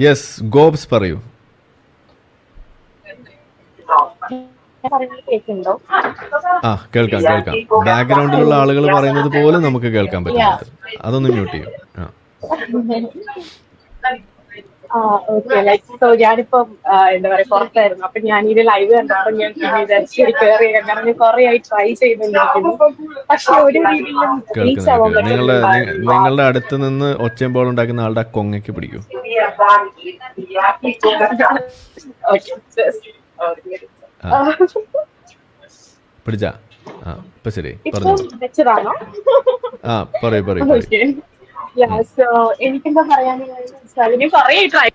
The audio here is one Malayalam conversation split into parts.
യെസ് ഗോബ്സ് പറയൂ. ആ കേൾക്കാം കേൾക്കാം. ബാക്ക്ഗ്രൗണ്ടിലുള്ള ആളുകൾ പറയുന്നത് പോലും നമുക്ക് കേൾക്കാൻ പറ്റുന്നുണ്ട് അതൊന്ന് മ്യൂട്ട് ചെയ്യും. ആ. ഓക്കെ ലൈക്ക് സോ ഞാനിപ്പം എന്താ പറയാ പുറത്തായിരുന്നു. അപ്പൊ ഞാൻ ഇത് ലൈവ് കണ്ടപ്പോ ഞാൻ ശരി കയറി കാരണം ഞാൻ കുറെ ആയി ട്രൈ ചെയ്തുകൊണ്ടിരിക്കുന്നു പക്ഷെ ഒരു രീതിയിലും റീച്ച് ആവാൻ കേൾക്കുന്നുണ്ട് നിങ്ങളുടെ അടുത്ത് നിന്ന് ഒച്ചയമ്പോൾ ഉണ്ടാക്കുന്ന ആളുടെ കൊങ്ങയ്ക്ക് പിടിക്കും. പിടിച്ചാ? ആ ഇപ്പൊ ശരി. പറഞ്ഞു. ആ പറയൂ പറയൂ സോ എനിക്കെന്താ പറയാനുള്ളത് ട്രൈ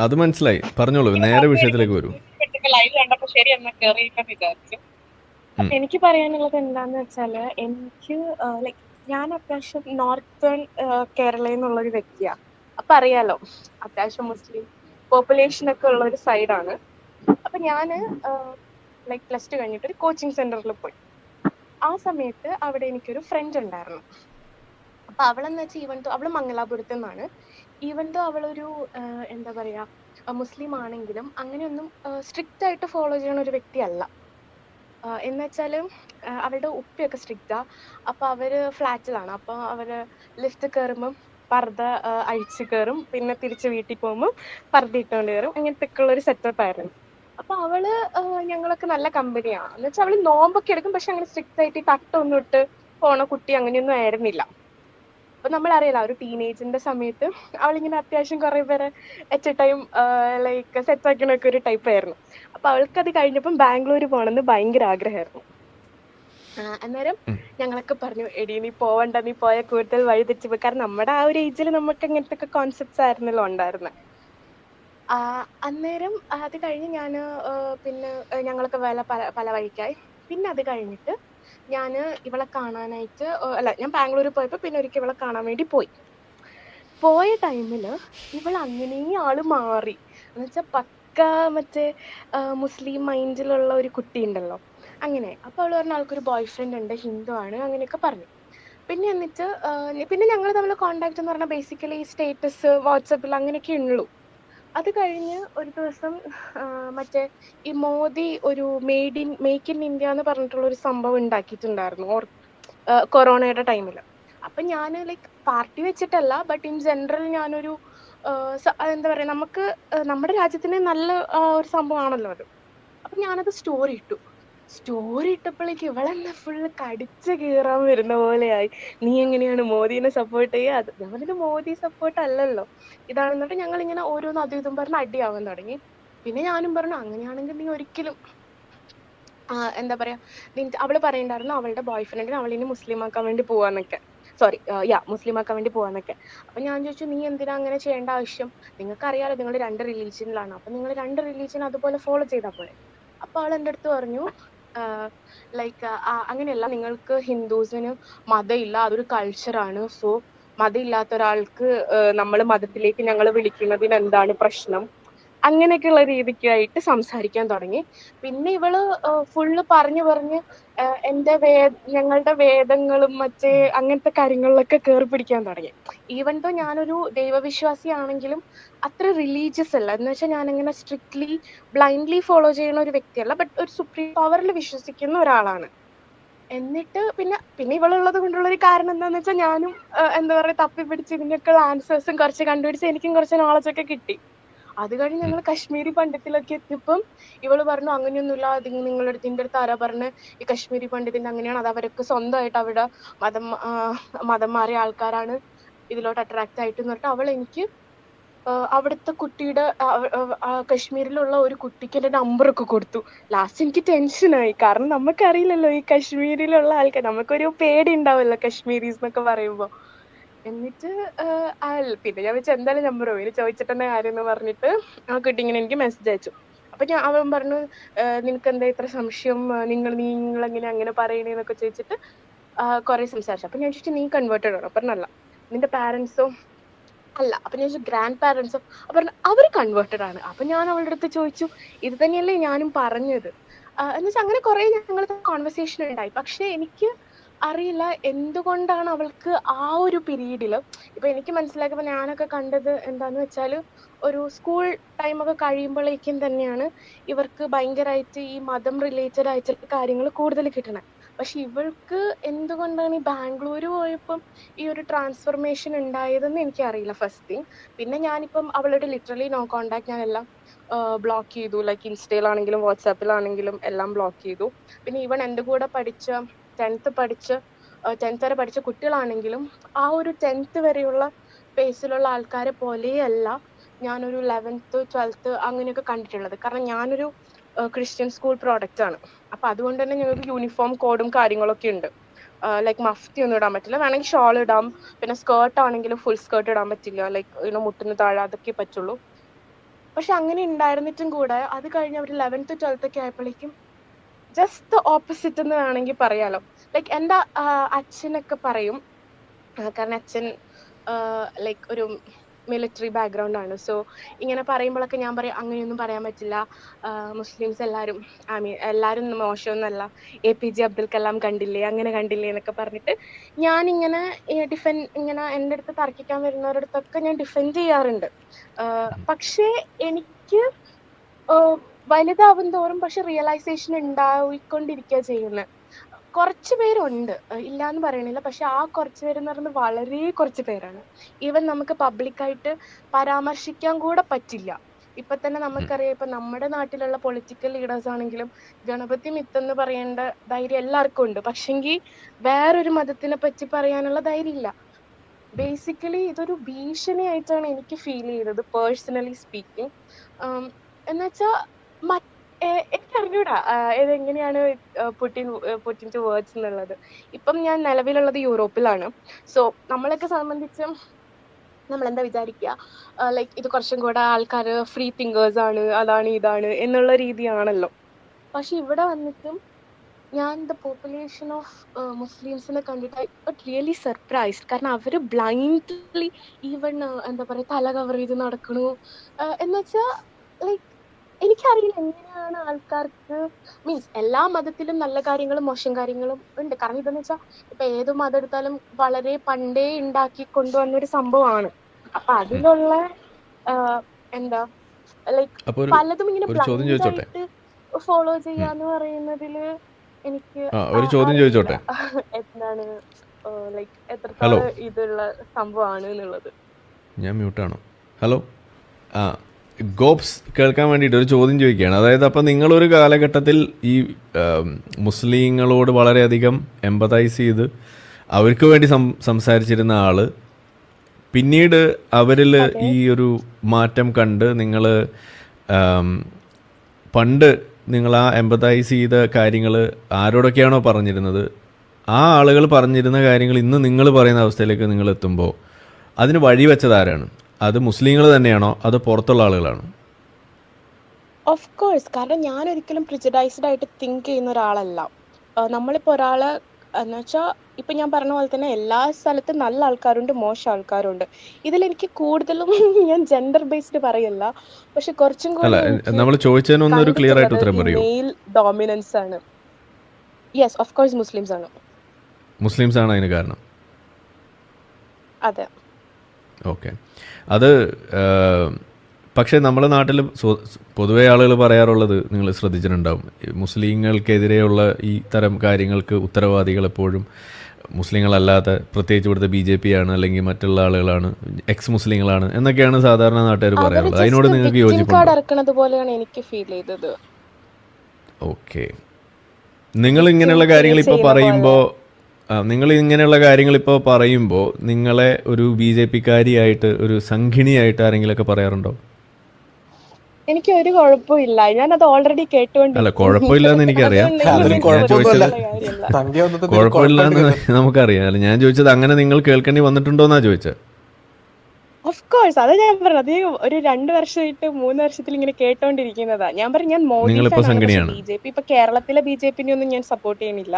അത് മനസ്സിലായി. പറഞ്ഞോളൂ നേരെ വിഷയത്തിലേക്ക് വരൂ. ലൈവ് കണ്ടപ്പോ ശരി എന്നാ കേറിയിട്ട് വിചാരിച്ചു. ഉം. എനിക്ക് പറയാനുള്ളത് എന്താന്ന് വെച്ചാൽ എനിക്ക് ലൈക് ഞാൻ അത്യാവശ്യം നോർത്തേൺ കേരളയിൽ നിന്നുള്ള ഒരു വ്യക്തിയാ. അപ്പൊ അറിയാലോ അത്യാവശ്യം മുസ്ലിം പോപ്പുലേഷൻ ഒക്കെ ഉള്ള ഒരു സൈഡാണ് അപ്പൊ ഞാൻ ലൈക് പ്ലസ് ടു കഴിഞ്ഞിട്ട് ഒരു കോച്ചിങ് സെന്ററിൽ പോയി. ആ സമയത്ത് അവിടെ എനിക്കൊരു ഫ്രണ്ട് ഉണ്ടായിരുന്നു. അപ്പൊ അവളെന്ന് വെച്ചാൽ ഈവൻ തോ അവൾ മംഗലാപുരത്തു നിന്നാണ് ഈവൻ തോ അവളൊരു എന്താ പറയാ മുസ്ലിം ആണെങ്കിലും അങ്ങനെയൊന്നും സ്ട്രിക്റ്റ് ആയിട്ട് ഫോളോ ചെയ്യുന്ന ഒരു വ്യക്തിയല്ല. എന്ന് അവളുടെ അവരുടെ ഉപ്പയൊക്കെ സ്ട്രിക്റ്റാ അപ്പൊ അവർ ഫ്ലാറ്റിലാണ്. അപ്പൊ അവർ ലിഫ്റ്റ് കയറുമ്പം പർദ അഴിച്ച് കയറും പിന്നെ തിരിച്ച് വീട്ടിൽ പോകുമ്പോൾ പർദ്ദ ഇട്ടുകൊണ്ട് കയറും അങ്ങനത്തെ ഒരു സെറ്റപ്പ് ആയിരുന്നു. അപ്പൊ അവൾ ഞങ്ങളൊക്കെ നല്ല കമ്പനിയാണ് എന്ന് വെച്ചാൽ അവൾ നോമ്പൊക്കെ എടുക്കും. പക്ഷെ അങ്ങനെ സ്ട്രിക്റ്റ് ആയിട്ട് ഈ തട്ടൊന്നും ഇട്ട് പോണ കുട്ടി അങ്ങനെയൊന്നും ആയിരുന്നില്ല. അപ്പൊ നമ്മൾ അറിയാലോ ആ ഒരു ടീനേജിന്റെ സമയത്ത് അവളിങ്ങനെ അത്യാവശ്യം കുറെ പേരെ എച്ച് ടൈം ലൈക്ക് സെറ്റ് ആക്കണൊക്കെ ഒരു ടൈപ്പ് ആയിരുന്നു. അപ്പൊ അവൾക്ക് അത് കഴിഞ്ഞപ്പം ബാംഗ്ലൂർ പോകണമെന്ന് ഭയങ്കര ആഗ്രഹമായിരുന്നു. അന്നേരം ഞങ്ങളൊക്കെ പറഞ്ഞു എടി നീ പോവണ്ട നീ പോയ കൂടുതൽ വഴി തെറ്റി പോയി കാരണം നമ്മുടെ ആ ഒരു ഏജിൽ നമുക്ക് അങ്ങനത്തെ ഒക്കെ കോൺസെപ്റ്റ്സ് ആയിരുന്നല്ലോ ഉണ്ടായിരുന്നത് ആ, അന്നേരം അത് കഴിഞ്ഞ് ഞാൻ പിന്നെ ഞങ്ങളൊക്കെ പല പല വഴിക്കായി. പിന്നെ അത് കഴിഞ്ഞിട്ട് ഞാൻ ഇവളെ കാണാനായിട്ട് അല്ല ഞാൻ ബാംഗ്ലൂർ പോയപ്പോൾ പിന്നെ ഒരിക്കൽ ഇവളെ കാണാൻ വേണ്ടി പോയി. പോയ ടൈമിൽ ഇവൾ അങ്ങനെ ആൾ മാറി. എന്നുവെച്ചാൽ പക്ക മറ്റേ മുസ്ലിം മൈൻഡിലുള്ള ഒരു കുട്ടി ഉണ്ടല്ലോ. അങ്ങനെ. അപ്പൊ അവൾ പറഞ്ഞ ആൾക്കൊരു ബോയ് ഫ്രണ്ട് ഉണ്ട് ഹിന്ദു ആണ് അങ്ങനെയൊക്കെ പറഞ്ഞു. പിന്നെ എന്നിട്ട് പിന്നെ ഞങ്ങൾ തമ്മിൽ കോണ്ടാക്ട് എന്ന് പറഞ്ഞാൽ ബേസിക്കലി സ്റ്റേറ്റസ് വാട്സപ്പിൽ അങ്ങനെയൊക്കെ ഉള്ളൂ. അത് കഴിഞ്ഞ് ഒരു ദിവസം മറ്റേ ഈ മോദി ഒരു made in make in India എന്ന് പറഞ്ഞിട്ടുള്ള ഒരു സംഭവം ഉണ്ടാക്കിയിട്ടുണ്ടായിരുന്നു ഓർ കൊറോണയുടെ ടൈമിൽ അപ്പൊ ഞാൻ ലൈക്ക് പാർട്ടി വെച്ചിട്ടല്ല ബട്ട് ഇൻ ജനറൽ ഞാനൊരു എന്താ പറയാ നമുക്ക് നമ്മുടെ രാജ്യത്തിന് നല്ല ഒരു സംഭവമാണല്ലോ അത്. അപ്പൊ ഞാനത് സ്റ്റോറി ഇട്ടു. സ്റ്റോറി ഇട്ടപ്പോഴേക്ക് ഇവളെന്നെ ഫുൾ കടിച്ച് കീറാൻ വരുന്ന പോലെയായി. നീ എങ്ങനെയാണ് മോദിനെ സപ്പോർട്ട് ചെയ്യുക അത് മോദി സപ്പോർട്ട് അല്ലല്ലോ. ഇതാണ് എന്നിട്ട് ഞങ്ങൾ ഇങ്ങനെ ഓരോന്ന് അതും ഇതും പറഞ്ഞ് അടിയാവാൻ തുടങ്ങി. പിന്നെ ഞാനും പറഞ്ഞു അങ്ങനെയാണെങ്കിൽ നീ ഒരിക്കലും ആ, എന്താ പറയാ അവൾ പറയണ്ടായിരുന്നു അവളുടെ ബോയ് ഫ്രണ്ടിന് അവളിനി മുസ്ലിം ആക്കാൻ വേണ്ടി പോവാന്നൊക്കെ. സോറി യാ മുസ്ലിം ആക്കാൻ വേണ്ടി പോവാന്നൊക്കെ. അപ്പൊ ഞാൻ ചോദിച്ചു നീ എന്തിനാ അങ്ങനെ ചെയ്യേണ്ട ആവശ്യം? നിങ്ങൾക്ക് അറിയാലോ നിങ്ങൾ രണ്ട് റിലീജിയനിലാണ് അപ്പൊ നിങ്ങൾ രണ്ട് റിലീജിയൻ അതുപോലെ ഫോളോ ചെയ്താൽ പോരെ. അപ്പൊ അവൾ എന്റെ അടുത്ത് പറഞ്ഞു ലൈക്ക് അങ്ങനെയല്ല നിങ്ങൾക്ക് ഹിന്ദുസിന് മതമില്ല അതൊരു കൾച്ചറാണ് സോ മതമില്ലാത്ത ഒരാൾക്ക് നമ്മൾ മതത്തിലേക്ക് ഞങ്ങൾ വിളിക്കുന്നതിന് എന്താണ് പ്രശ്നം? അങ്ങനെയൊക്കെയുള്ള രീതിക്കായിട്ട് സംസാരിക്കാൻ തുടങ്ങി. പിന്നെ ഇവൾ ഫുള്ള് പറഞ്ഞു പറഞ്ഞ് എന്റെ വേ ഞങ്ങളുടെ വേദങ്ങളും മറ്റേ അങ്ങനത്തെ കാര്യങ്ങളിലൊക്കെ കയറി പിടിക്കാൻ തുടങ്ങി. ഈവൻ ദോ ഞാനൊരു ദൈവവിശ്വാസിയാണെങ്കിലും അത്ര റിലീജിയസ് അല്ല. എന്ന് വെച്ചാൽ ഞാനങ്ങനെ സ്ട്രിക്ട്ലി ബ്ലൈൻഡ്ലി ഫോളോ ചെയ്യുന്ന ഒരു വ്യക്തിയല്ല ബട്ട് ഒരു സുപ്രീം പവറിൽ വിശ്വസിക്കുന്ന ഒരാളാണ്. എന്നിട്ട് പിന്നെ പിന്നെ ഇവളുള്ളത് കൊണ്ടുള്ള ഒരു കാരണം എന്താന്ന് വെച്ചാൽ ഞാനും എന്താ പറയുക തപ്പി പിടിച്ച് ഇതിനൊക്കെയുള്ള ആൻസേഴ്സും കുറച്ച് കണ്ടുപിടിച്ച് എനിക്കും കുറച്ച് നോളജ് ഒക്കെ കിട്ടി. അത് കഴിഞ്ഞ് ഞങ്ങൾ കശ്മീരി പണ്ഡിത്തിലൊക്കെ എത്തിയപ്പം ഇവൾ പറഞ്ഞു അങ്ങനെയൊന്നുമില്ല അത് നിങ്ങളുടെ അടുത്ത് നിന്റെ അടുത്ത് ആരാ പറഞ്ഞ് ഈ കശ്മീരി പണ്ഡിതിന്റെ അങ്ങനെയാണ് അത് അവരൊക്കെ സ്വന്തമായിട്ട് അവിടെ മതം മതം മാറിയ ആൾക്കാരാണ് ഇതിലോട്ട് അട്രാക്ട് ആയിട്ട് എന്ന് പറഞ്ഞിട്ട് അവൾ എനിക്ക് അവിടുത്തെ കുട്ടിയുടെ കശ്മീരിലുള്ള ഒരു കുട്ടിക്ക് എന്റെ നമ്പർ ഒക്കെ കൊടുത്തു. ലാസ്റ്റ് എനിക്ക് ടെൻഷനായി കാരണം നമുക്കറിയില്ലല്ലോ ഈ കശ്മീരിലുള്ള ആൾക്കാർ നമുക്കൊരു പേടി ഉണ്ടാവുമല്ലോ കശ്മീരീസ് എന്നൊക്കെ പറയുമ്പോ. എന്നിട്ട് അല്ല പിന്നെ ഞാൻ വെച്ചാൽ എന്തായാലും നമ്പർ പോയി ഇനി തന്നെ കാര്യം എന്ന് പറഞ്ഞിട്ട് ആ കുട്ടി എനിക്ക് മെസ്സേജ് അയച്ചു. അപ്പൊ ഞാൻ അവൻ പറഞ്ഞു നിനക്ക് എന്താ ഇത്ര സംശയം? നിങ്ങൾ നിങ്ങൾ എങ്ങനെ അങ്ങനെ പറയണേന്നൊക്കെ ചോദിച്ചിട്ട് കുറെ സംസാരിച്ചു. അപ്പൊ ഞാൻ ചോദിച്ചു നീ കൺവേർട്ടഡ് ആണോ? പറഞ്ഞല്ല. നിന്റെ പാരന്റ്സോ അല്ല. അപ്പൊ ഞാൻ ചോദിച്ചു ഗ്രാൻഡ് അപ്പൊ പറഞ്ഞു അവർ കൺവേർട്ടഡ് ആണ്. അപ്പൊ ഞാൻ അവളുടെ അടുത്ത് ചോദിച്ചു ഇത് തന്നെയല്ലേ ഞാനും പറഞ്ഞത്? ആഹ് എന്ന് വെച്ചാൽ അങ്ങനെ കുറെ ഞങ്ങളുടെ കോൺവെർസേഷൻ ഉണ്ടായി. പക്ഷെ എനിക്ക് അറിയില്ല. എന്തുകൊണ്ടാണ് അവൾക്ക് ആ ഒരു പീരീഡിൽ ഇപ്പൊ എനിക്ക് മനസ്സിലാക്കുമ്പോൾ ഞാനൊക്കെ കണ്ടത് എന്താന്ന് വെച്ചാൽ ഒരു സ്കൂൾ ടൈമൊക്കെ കഴിയുമ്പോഴേക്കും തന്നെയാണ് ഇവർക്ക് ഭയങ്കരമായിട്ട് ഈ മതം റിലേറ്റഡ് ആയിട്ടുള്ള കാര്യങ്ങൾ കൂടുതൽ കിട്ടണേ. പക്ഷെ ഇവൾക്ക് എന്തുകൊണ്ടാണ് ഈ ബാംഗ്ലൂർ പോയപ്പം ഈ ഒരു ട്രാൻസ്ഫർമേഷൻ ഉണ്ടായതെന്ന് എനിക്കറിയില്ല ഫസ്റ്റ് തിങ്. പിന്നെ ഞാനിപ്പം അവളുടെ ലിറ്ററലി നോ കോണ്ടാക്ട് ഞാൻ എല്ലാം ബ്ലോക്ക് ചെയ്തു. ലൈക്ക് ഇൻസ്റ്റയിലാണെങ്കിലും വാട്സാപ്പിലാണെങ്കിലും എല്ലാം ബ്ലോക്ക് ചെയ്തു. പിന്നെ ഈവൺ എന്റെ കൂടെ പഠിച്ച ടെൻത്ത് പഠിച്ച് ടെൻത്ത് വരെ പഠിച്ച കുട്ടികളാണെങ്കിലും ആ ഒരു ടെൻത്ത് വരെയുള്ള പേസിലുള്ള ആൾക്കാരെ പോലെയല്ല ഞാനൊരു ലെവൻത്ത് ട്വൽത്ത് അങ്ങനെയൊക്കെ കണ്ടിട്ടുള്ളത്. കാരണം ഞാനൊരു ക്രിസ്ത്യൻ സ്കൂൾ പ്രോഡക്റ്റ് ആണ്. അപ്പൊ അതുകൊണ്ട് തന്നെ ഞങ്ങൾക്ക് യൂണിഫോം കോഡും കാര്യങ്ങളൊക്കെ ഉണ്ട്. ലൈക്ക് മഫ്തി ഒന്നും ഇടാൻ പറ്റില്ല. വേണമെങ്കിൽ ഷോൾ ഇടാം. പിന്നെ സ്കേർട്ട് ആണെങ്കിലും ഫുൾ സ്കേർട്ട് ഇടാൻ പറ്റില്ല. ലൈക്ക് ഇങ്ങനെ മുട്ടിന് താഴെ അതൊക്കെ പറ്റുള്ളൂ. പക്ഷെ അങ്ങനെ ഉണ്ടായിരുന്നിട്ടും കൂടെ അത് കഴിഞ്ഞ് അവർ ലെവൻത്ത് ട്വൽത്ത് ഒക്കെ ആയപ്പോഴേക്കും ജസ്റ്റ് ഓപ്പോസിറ്റ് എന്ന് വേണമെങ്കിൽ പറയാലോ. ലൈക്ക് എന്റെ അച്ഛനൊക്കെ പറയും കാരണം അച്ഛൻ ലൈക്ക് ഒരു മിലിറ്ററി ബാക്ക്ഗ്രൗണ്ട് ആണ്. സോ ഇങ്ങനെ പറയുമ്പോഴൊക്കെ ഞാൻ പറയും അങ്ങനെയൊന്നും പറയാൻ പറ്റില്ല. മുസ്ലിംസ് എല്ലാവരും ഐ മീൻ എല്ലാവരും മോശമൊന്നുമല്ല A P J Abdul Kalam കണ്ടില്ലേ അങ്ങനെ കണ്ടില്ലേ എന്നൊക്കെ പറഞ്ഞിട്ട് ഞാനിങ്ങനെ ഡിഫൻ ഇങ്ങനെ എന്റെ അടുത്ത് തർക്കിക്കാൻ വരുന്നവരുടെ അടുത്തൊക്കെ ഞാൻ ഡിഫെൻഡ് ചെയ്യാറുണ്ട്. പക്ഷേ എനിക്ക് വലുതാവും തോറും പക്ഷെ റിയലൈസേഷൻ ഉണ്ടായിക്കൊണ്ടിരിക്കുക ചെയ്യുന്നത് കുറച്ച് പേരുണ്ട്. ഇല്ല എന്ന് പറയണില്ല. പക്ഷെ ആ കുറച്ച് പേരെന്ന് പറയുന്നത് വളരെ കുറച്ച് പേരാണ്. ഈവൻ നമുക്ക് പബ്ലിക്കായിട്ട് പരാമർശിക്കാൻ കൂടെ പറ്റില്ല. ഇപ്പൊ തന്നെ നമുക്കറിയാം ഇപ്പൊ നമ്മുടെ നാട്ടിലുള്ള പൊളിറ്റിക്കൽ ലീഡേഴ്സ് ആണെങ്കിലും ഗണപതി മിത്തെന്ന് പറയേണ്ട ധൈര്യം എല്ലാവർക്കും ഉണ്ട്. പക്ഷെങ്കിൽ വേറൊരു മതത്തിനെ പറ്റി പറയാനുള്ള ധൈര്യം ഇല്ല. ബേസിക്കലി ഇതൊരു ഭീഷണിയായിട്ടാണ് എനിക്ക് ഫീൽ ചെയ്തത് പേഴ്സണലി സ്പീക്കിംഗ് എന്നുവെച്ചാൽ എനിക്ക് അറിഞ്ഞൂടാ. ഇതെങ്ങനെയാണ് പുട്ടിൻ പുട്ടിൻ ടു വേർഡ്സ് എന്നുള്ളത്. ഇപ്പം ഞാൻ നിലവിലുള്ളത് യൂറോപ്പിലാണ്. സോ നമ്മളൊക്കെ സംബന്ധിച്ച് നമ്മൾ എന്താ വിചാരിക്കുക ലൈക്ക് ഇത് കുറച്ചും കൂടെ ആൾക്കാർ ഫ്രീ തിങ്കേഴ്സ് ആണ് അതാണ് ഇതാണ് എന്നുള്ള രീതിയാണല്ലോ. പക്ഷെ ഇവിടെ വന്നിട്ടും ഞാൻ ദ പോപ്പുലേഷൻ ഓഫ് മുസ്ലിംസിനെ കണ്ടിട്ട് ഐ ബട്ട് റിയലി സർപ്രൈസ്ഡ് കാരണം അവർ ബ്ലൈൻഡ്ലി ഈവൺ എന്താ പറയുക തല കവർ ചെയ്ത് നടക്കണു എന്നുവെച്ചാൽ ലൈക്ക് എനിക്കറിയില്ല എങ്ങനെയാണ് ആൾക്കാർക്ക് മീൻസ് എല്ലാ മതത്തിലും നല്ല കാര്യങ്ങളും മോശം കാര്യങ്ങളും ഉണ്ട്. കാരണം ഇതെന്ന് വെച്ചാൽ ഇപ്പൊ ഏത് മതം എടുത്താലും വളരെ പണ്ടേ ഉണ്ടാക്കി കൊണ്ടുവന്ന ഒരു സംഭവമാണ് അപ്പൊ അതിലുള്ള എന്താ ലൈക്ക് പലതും ഇങ്ങനെ ഫോളോ ചെയ്യാന്ന് പറയുന്നതിൽ എനിക്ക് ഒരു ചോദ്യം. ചോദിച്ചോട്ടെ? എന്താണ് ലൈക്ക്. എത്രത്തോളം ഇതുള്ള സംഭവമാണ് എന്നുള്ളത്. ഞാൻ മ്യൂട്ടാണോ ഹലോ ആ ഗോപ്സ് കേൾക്കാൻ വേണ്ടിയിട്ട് ഒരു ചോദ്യം ചോദിക്കുകയാണ്. അതായത് അപ്പം നിങ്ങളൊരു കാലഘട്ടത്തിൽ ഈ മുസ്ലിങ്ങളോട് വളരെയധികം എമ്പതൈസ് ചെയ്ത് അവർക്ക് വേണ്ടി സം സംസാരിച്ചിരുന്ന ആൾ പിന്നീട് അവരിൽ ഈ ഒരു മാറ്റം കണ്ട് നിങ്ങൾ പണ്ട് നിങ്ങൾ ആ എമ്പതൈസ് ചെയ്ത കാര്യങ്ങൾ ആരോടൊക്കെയാണോ പറഞ്ഞിരുന്നത്? ആ ആളുകൾ പറഞ്ഞിരുന്ന കാര്യങ്ങൾ ഇന്ന് നിങ്ങൾ പറയുന്ന അവസ്ഥയിലേക്ക് നിങ്ങൾ എത്തുമ്പോൾ അതിന് വഴിവെച്ചത് ആരാണ്? അത് മുസ്ലിങ്ങൾ തന്നെയാണോ? അത് പുറത്തുള്ള ആളുകളാണോ? ഓഫ് കോഴ്സ് കാരണം ഞാൻ ഒരിക്കലും പ്രിജഡൈസ്ഡ് ആയിട്ട് തിങ്ക് ചെയ്യുന്ന ഒരാളല്ല. നമ്മളിപ്പോൾ നമ്മളിപ്പോ ഒരാളെ എന്ന് വെച്ചാൽ ഇപ്പൊ ഞാൻ പറഞ്ഞ പോലെ തന്നെ എല്ലാ സ്ഥലത്തും നല്ല ആൾക്കാരുണ്ട് മോശം ആൾക്കാരുണ്ട്. ഇതിൽ എനിക്ക് കൂടുതലും ഞാൻ ജെൻഡർ ബേസ്ഡ് പറയല്ല. പക്ഷെ കുറച്ചും കൂടി മെയിൽ ഡോമിനൻസ് ആണ്. യെസ് ഓഫ് കോഴ്സ് മുസ്ലിംസ് ആണ്. മുസ്ലിംസ് ആണ് അതിന് കാരണം. അതെ. ഓക്കെ. അത് പക്ഷേ നമ്മുടെ നാട്ടിൽ പൊതുവേ ആളുകൾ പറയാറുള്ളത് നിങ്ങൾ ശ്രദ്ധിച്ചിട്ടുണ്ടാവും. മുസ്ലിങ്ങൾക്കെതിരെയുള്ള ഈ തരം കാര്യങ്ങൾക്ക് ഉത്തരവാദികൾ എപ്പോഴും മുസ്ലിങ്ങളല്ലാത്ത പ്രത്യേകിച്ച് ഇവിടുത്തെ ബി ജെ പി ആണ് അല്ലെങ്കിൽ മറ്റുള്ള ആളുകളാണ് എക്സ് മുസ്ലിങ്ങളാണ് എന്നൊക്കെയാണ് സാധാരണ നാട്ടുകാർ പറയാറുള്ളത്. അതിനോട് നിങ്ങൾക്ക് പോലെയാണ് എനിക്ക് ഫീൽ ചെയ്തത്. ഓക്കെ. നിങ്ങൾ ഇങ്ങനെയുള്ള കാര്യങ്ങൾ ഇപ്പോൾ പറയുമ്പോൾ നിങ്ങൾ ഇങ്ങനെയുള്ള കാര്യങ്ങൾ ഇപ്പോൾ പറയുമ്പോൾ നിങ്ങളെ ഒരു ബി ജെ പിക്കാരിയായിട്ട് ഒരു സംഘിണിയായിട്ട് ആരെങ്കിലുമൊക്കെ പറയാറുണ്ടോ? എനിക്ക് ഒരു കുഴപ്പമില്ല. ഞാൻ അത് ഓൾറെഡി കേട്ടുകൊണ്ട് അല്ല കുഴപ്പമില്ലെന്ന് എനിക്കറിയാം. കുഴപ്പമില്ലെന്ന് നമുക്കറിയാം. അല്ല ഞാൻ ചോദിച്ചത് അങ്ങനെ നിങ്ങൾ കേൾക്കേണ്ടി വന്നിട്ടുണ്ടോന്നാ ചോദിച്ചത് ഓഫ് കോഴ്സ് അത് ഞാൻ പറഞ്ഞത്. ഒരു രണ്ട് വർഷമായിട്ട് മൂന്ന് വർഷത്തിൽ ഇങ്ങനെ കേട്ടോണ്ടിരിക്കുന്നതാ. ഞാൻ പറഞ്ഞു ഞാൻ മോദി. ബി ജെ പി ഇപ്പൊ കേരളത്തിലെ ബി ജെ പിനെ ഒന്നും ഞാൻ സപ്പോർട്ട് ചെയ്യുന്നില്ല.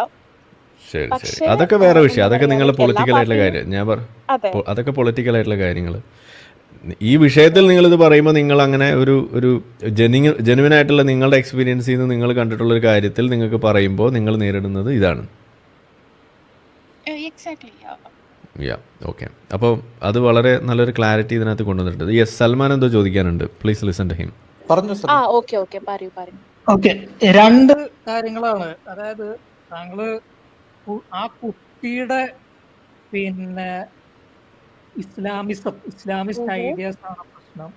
ശരി ശരി. അതൊക്കെ വേറെ വിഷയം. അതൊക്കെ നിങ്ങൾ പൊളിറ്റിക്കൽ ആയിട്ടുള്ള കാര്യം. ഞാൻ പറ അതൊക്കെ പൊളിറ്റിക്കൽ ആയിട്ടുള്ള കാര്യങ്ങൾ ഈ വിഷയത്തിൽ നിങ്ങളിത് പറയുമ്പോൾ നിങ്ങൾ അങ്ങനെ ഒരു ഒരു ജെന്യു ജനുവിനായിട്ടുള്ള നിങ്ങളുടെ എക്സ്പീരിയൻസിൽ നിന്ന് നിങ്ങൾ കണ്ടിട്ടുള്ള ഒരു കാര്യത്തിൽ നിങ്ങൾക്ക് പറയുമ്പോൾ നിങ്ങൾ നേരിടുന്നത് ഇതാണ്. യാ ഓക്കെ അപ്പോൾ അത് വളരെ നല്ലൊരു ക്ലാരിറ്റി ഇതിനകത്ത് കൊണ്ടുവന്നിട്ടുണ്ട്. യെസ് സൽമാൻ എന്തോ ചോദിക്കാനുണ്ട്. പ്ലീസ് ലിസൺ ടു ഹിം പറഞ്ഞു ആ ഓക്കെ രണ്ട് കാര്യങ്ങളാണ്. അതായത് താങ്കൾ കു- ആ കുട്ടിയുടെ പിന്നെ ഇസ്ലാമിസം ഇസ്ലാമിസ്റ്റ് ഐഡിയാസ് ആണ് പ്രശ്നം.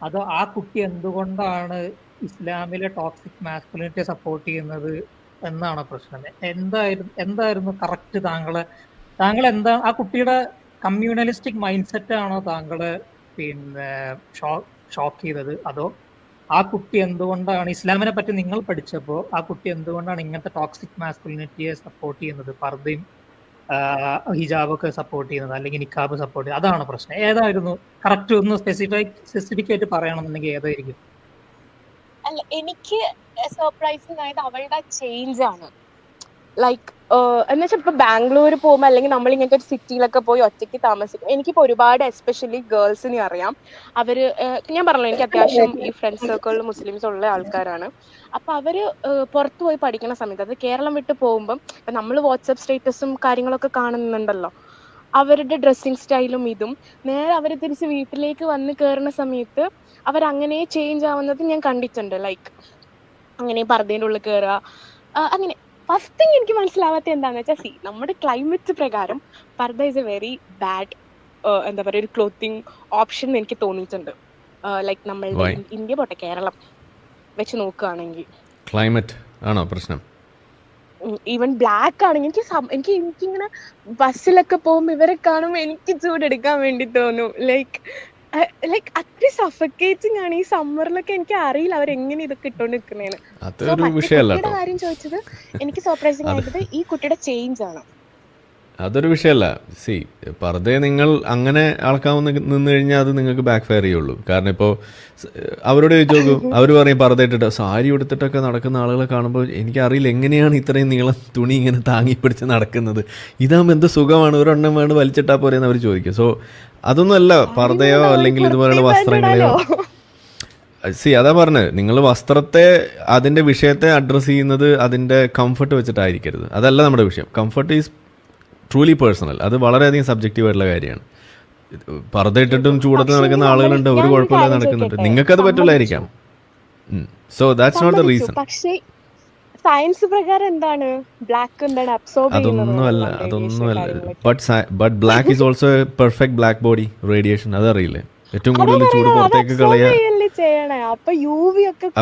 അത് ആ കുട്ടി എന്തുകൊണ്ടാണ് ഇസ്ലാമിലെ ടോക്സിക് മാസ്കുലിനിറ്റിയെ സപ്പോർട്ട് ചെയ്യുന്നത് എന്നാണ് പ്രശ്നം. എന്തായിരുന്നു എന്തായിരുന്നു കറക്റ്റ് താങ്കളെ? താങ്കൾ എന്താ ആ കുട്ടിയുടെ കമ്മ്യൂണലിസ്റ്റിക് മൈൻഡ് സെറ്റ് ആണോ താങ്കളെ പിന്നെ ഷോക്ക് ചെയ്തത്? അതോ ആ കുട്ടി എന്തുകൊണ്ടാണ് ഇസ്ലാമിനെ പറ്റി നിങ്ങൾ പഠിച്ചപ്പോൾ ആ കുട്ടി എന്തുകൊണ്ടാണ് ഇങ്ങനത്തെ ടോക്സിക് മാസ്കുലിനിറ്റിയെ സപ്പോർട്ട് ചെയ്യുന്നത്? പർദ്ദയും ഹിജാബൊക്കെ സപ്പോർട്ട് ചെയ്യുന്നത് അല്ലെങ്കിൽ നിക്കാബ് സപ്പോർട്ട് ചെയ്യുന്നത്? അതാണ് പ്രശ്നം. ഏതായിരുന്നു? കറക്റ്റ് ഒന്ന് സ്പെസിഫൈ സ്പെസിഫിക് ആയിട്ട് പറയണമെന്നുണ്ടെങ്കിൽ ഏതായിരിക്കും? അല്ല എനിക്ക് സർപ്രൈസിങ് ആയത് അവളുടെ ചേഞ്ച് ആണ്. ലൈക്ക് എന്ന് ഇപ്പൊ ബാംഗ്ലൂർ പോകുമ്പോൾ അല്ലെങ്കിൽ നമ്മൾ ഇങ്ങനത്തെ ഒരു സിറ്റിയിലൊക്കെ പോയി ഒറ്റയ്ക്ക് താമസിക്കും. എനിക്കിപ്പോ ഒരുപാട് എസ്പെഷ്യലി ഗേൾസിനെ അറിയാം. അവർ ഞാൻ പറഞ്ഞല്ലോ എനിക്ക് അത്യാവശ്യം ഈ ഫ്രണ്ട് സർക്കിളിൽ മുസ്ലിംസ് ഉള്ള ആൾക്കാരാണ്. അപ്പൊ അവർ പുറത്ത് പോയി പഠിക്കുന്ന സമയത്ത് അത് കേരളം വിട്ട് പോകുമ്പം ഇപ്പൊ നമ്മൾ വാട്സപ്പ് സ്റ്റേറ്റസും കാര്യങ്ങളൊക്കെ കാണുന്നുണ്ടല്ലോ. അവരുടെ ഡ്രസ്സിങ് സ്റ്റൈലും ഇതും. നേരെ അവർ തിരിച്ച് വീട്ടിലേക്ക് വന്ന് കയറുന്ന സമയത്ത് അവരങ്ങനെ ചേഞ്ച് ആവുന്നത് ഞാൻ കണ്ടിട്ടുണ്ട്. ലൈക്ക് അങ്ങനെ പർദ്ദേന്റെ ഉള്ളിൽ കയറുക അങ്ങനെ ഫസ്റ്റ് തിങ് എനിക്ക് മനസ്സിലാവാത്ത എന്താണെന്ന് വെച്ചാൽ സി നമ്മുടെ ക്ലൈമറ്റ് പ്രകാരം പർദ്ദ ഇസ് എ വെരി ബാഡ് എന്താ പറയുക ഒരു ക്ലോത്തിങ് ഓപ്ഷൻ എന്ന് എനിക്ക് തോന്നിയിട്ടുണ്ട്. ലൈക്ക് നമ്മളുടെ ഇന്ത്യ പോട്ടെ കേരളം വെച്ച് നോക്കുകയാണെങ്കിൽ ക്ലൈമറ്റ് ആണോ പ്രശ്നം? ഈവൻ ബ്ലാക്ക് ആണെങ്കിൽ എനിക്ക് എനിക്ക് എനിക്കിങ്ങനെ ബസ്സിലൊക്കെ പോകുമ്പോൾ ഇവരെ കാണുമ്പോൾ എനിക്ക് ചൂടെടുക്കാൻ വേണ്ടി തോന്നും. ലൈക്ക് ലൈക്ക് അത്ര സഫക്കേറ്റിംഗ് ആണ് ഈ സമ്മറിലൊക്കെ എനിക്ക് അറിയില്ല അവർ എങ്ങനെ ഇതൊക്കെ ഇട്ടോണ്ട് കുട്ടിയുടെ കാര്യം ചോദിച്ചത് എനിക്ക് സർപ്രൈസിങ് ആയിട്ട് ഈ കുട്ടിയുടെ ചേഞ്ച് ആണ്. അതൊരു വിഷയമല്ല സി പറതെ നിങ്ങൾ അങ്ങനെ അളക്കാവുന്ന നിന്ന് കഴിഞ്ഞാൽ അത് നിങ്ങൾക്ക് ബാക്ക് ഫയർ ചെയ്യുള്ളൂ. കാരണം ഇപ്പോൾ അവരോട് ചോദിച്ചു നോക്കും അവർ പറയും പർദ്ദ ഇട്ടിട്ട് സാരി ഉടുത്തിട്ടൊക്കെ നടക്കുന്ന ആളുകളെ കാണുമ്പോൾ എനിക്കറിയില്ല എങ്ങനെയാണ് ഇത്രയും നീളം തുണി ഇങ്ങനെ താങ്ങി പിടിച്ച് നടക്കുന്നത്. ഇതാകുമ്പോൾ എന്ത് സുഖമാണ്? ഒരെണ്ണം വേണ്ട വലിച്ചിട്ടാൽ പോരെ എന്ന് അവർ ചോദിക്കും. സോ അതൊന്നുമല്ല പർദ്ദയോ അല്ലെങ്കിൽ ഇതുപോലെയുള്ള വസ്ത്രങ്ങളെയോ? സി അതാ പറഞ്ഞത്. നിങ്ങൾ വസ്ത്രത്തെ അതിന്റെ വിഷയത്തെ അഡ്രസ്സ് ചെയ്യുന്നത് അതിന്റെ കംഫർട്ട് വെച്ചിട്ടായിരിക്കരുത്. അതല്ല നമ്മുടെ വിഷയം. കംഫർട്ട് ഈസ് ട്രൂലി പേഴ്സണൽ അത് വളരെയധികം സബ്ജക്റ്റീവ് ആയിട്ടുള്ള കാര്യമാണ്. പർദ്ദ ഇട്ടിട്ടും ചൂടത്ത് നടക്കുന്ന ആളുകളുണ്ട് ഒരു കുഴപ്പമില്ല നടക്കുന്നുണ്ട്? നിങ്ങൾക്കത് പറ്റില്ലായിരിക്കാം so that's not the reason പക്ഷേ സയൻസ് പ്രകാരം എന്താണ്? ബ്ലാക്ക് എന്താണ് അബ്സോർബ് അതൊന്നുമല്ല അതൊന്നുമല്ല. But but black is also perfect black body radiation അതറിയില്ലേ? ഏറ്റവും കൂടുതൽ ചൂട് പുറത്തേക്ക് കളയാ.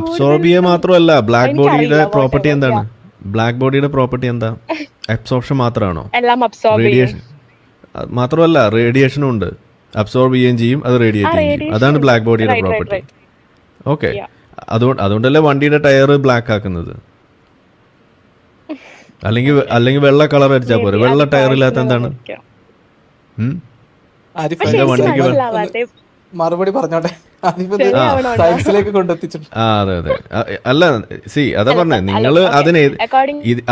അബ്സോർബ് ചെയ്യുക മാത്രമല്ല ബ്ലാക്ക് ബോഡിയുടെ പ്രോപ്പർട്ടി എന്താണ്? ബ്ലാക്ക് ബോഡിയുടെ പ്രോപ്പർട്ടി എന്താ? അബ്സോർപ്ഷൻ മാത്രമാണോ എല്ലാം അബ്സോർബ് റേഡിയേഷൻ മാത്രമല്ല റേഡിയേഷനും ഉണ്ട്. അബ്സോർബ് ചെയ്യുകയും ചെയ്യും അത് റേഡിയേറ്റ് ചെയ്യും. ചെയ്യും അതാണ് ബ്ലാക്ക് ബോഡിയുടെ പ്രോപ്പർട്ടി. ഓക്കെ അതുകൊണ്ട് അതുകൊണ്ടല്ലേ വണ്ടിയുടെ ടയർ ബ്ലാക്ക് ആക്കുന്നത്? അല്ലെങ്കിൽ അല്ലെങ്കിൽ വെള്ള കളർ അടിച്ചാൽ പോരെ. വെള്ള ടയർ ഇല്ലാത്ത എന്താണ്? വണ്ടിക്ക് മറുപടി പറഞ്ഞോട്ടെ? സയൻസിലേക്ക് കൊണ്ടെത്തിച്ചിട്ടുണ്ട്. ആ അതെ അതെ. അല്ല സി അതാ പറഞ്ഞേ നിങ്ങൾ അതിനെ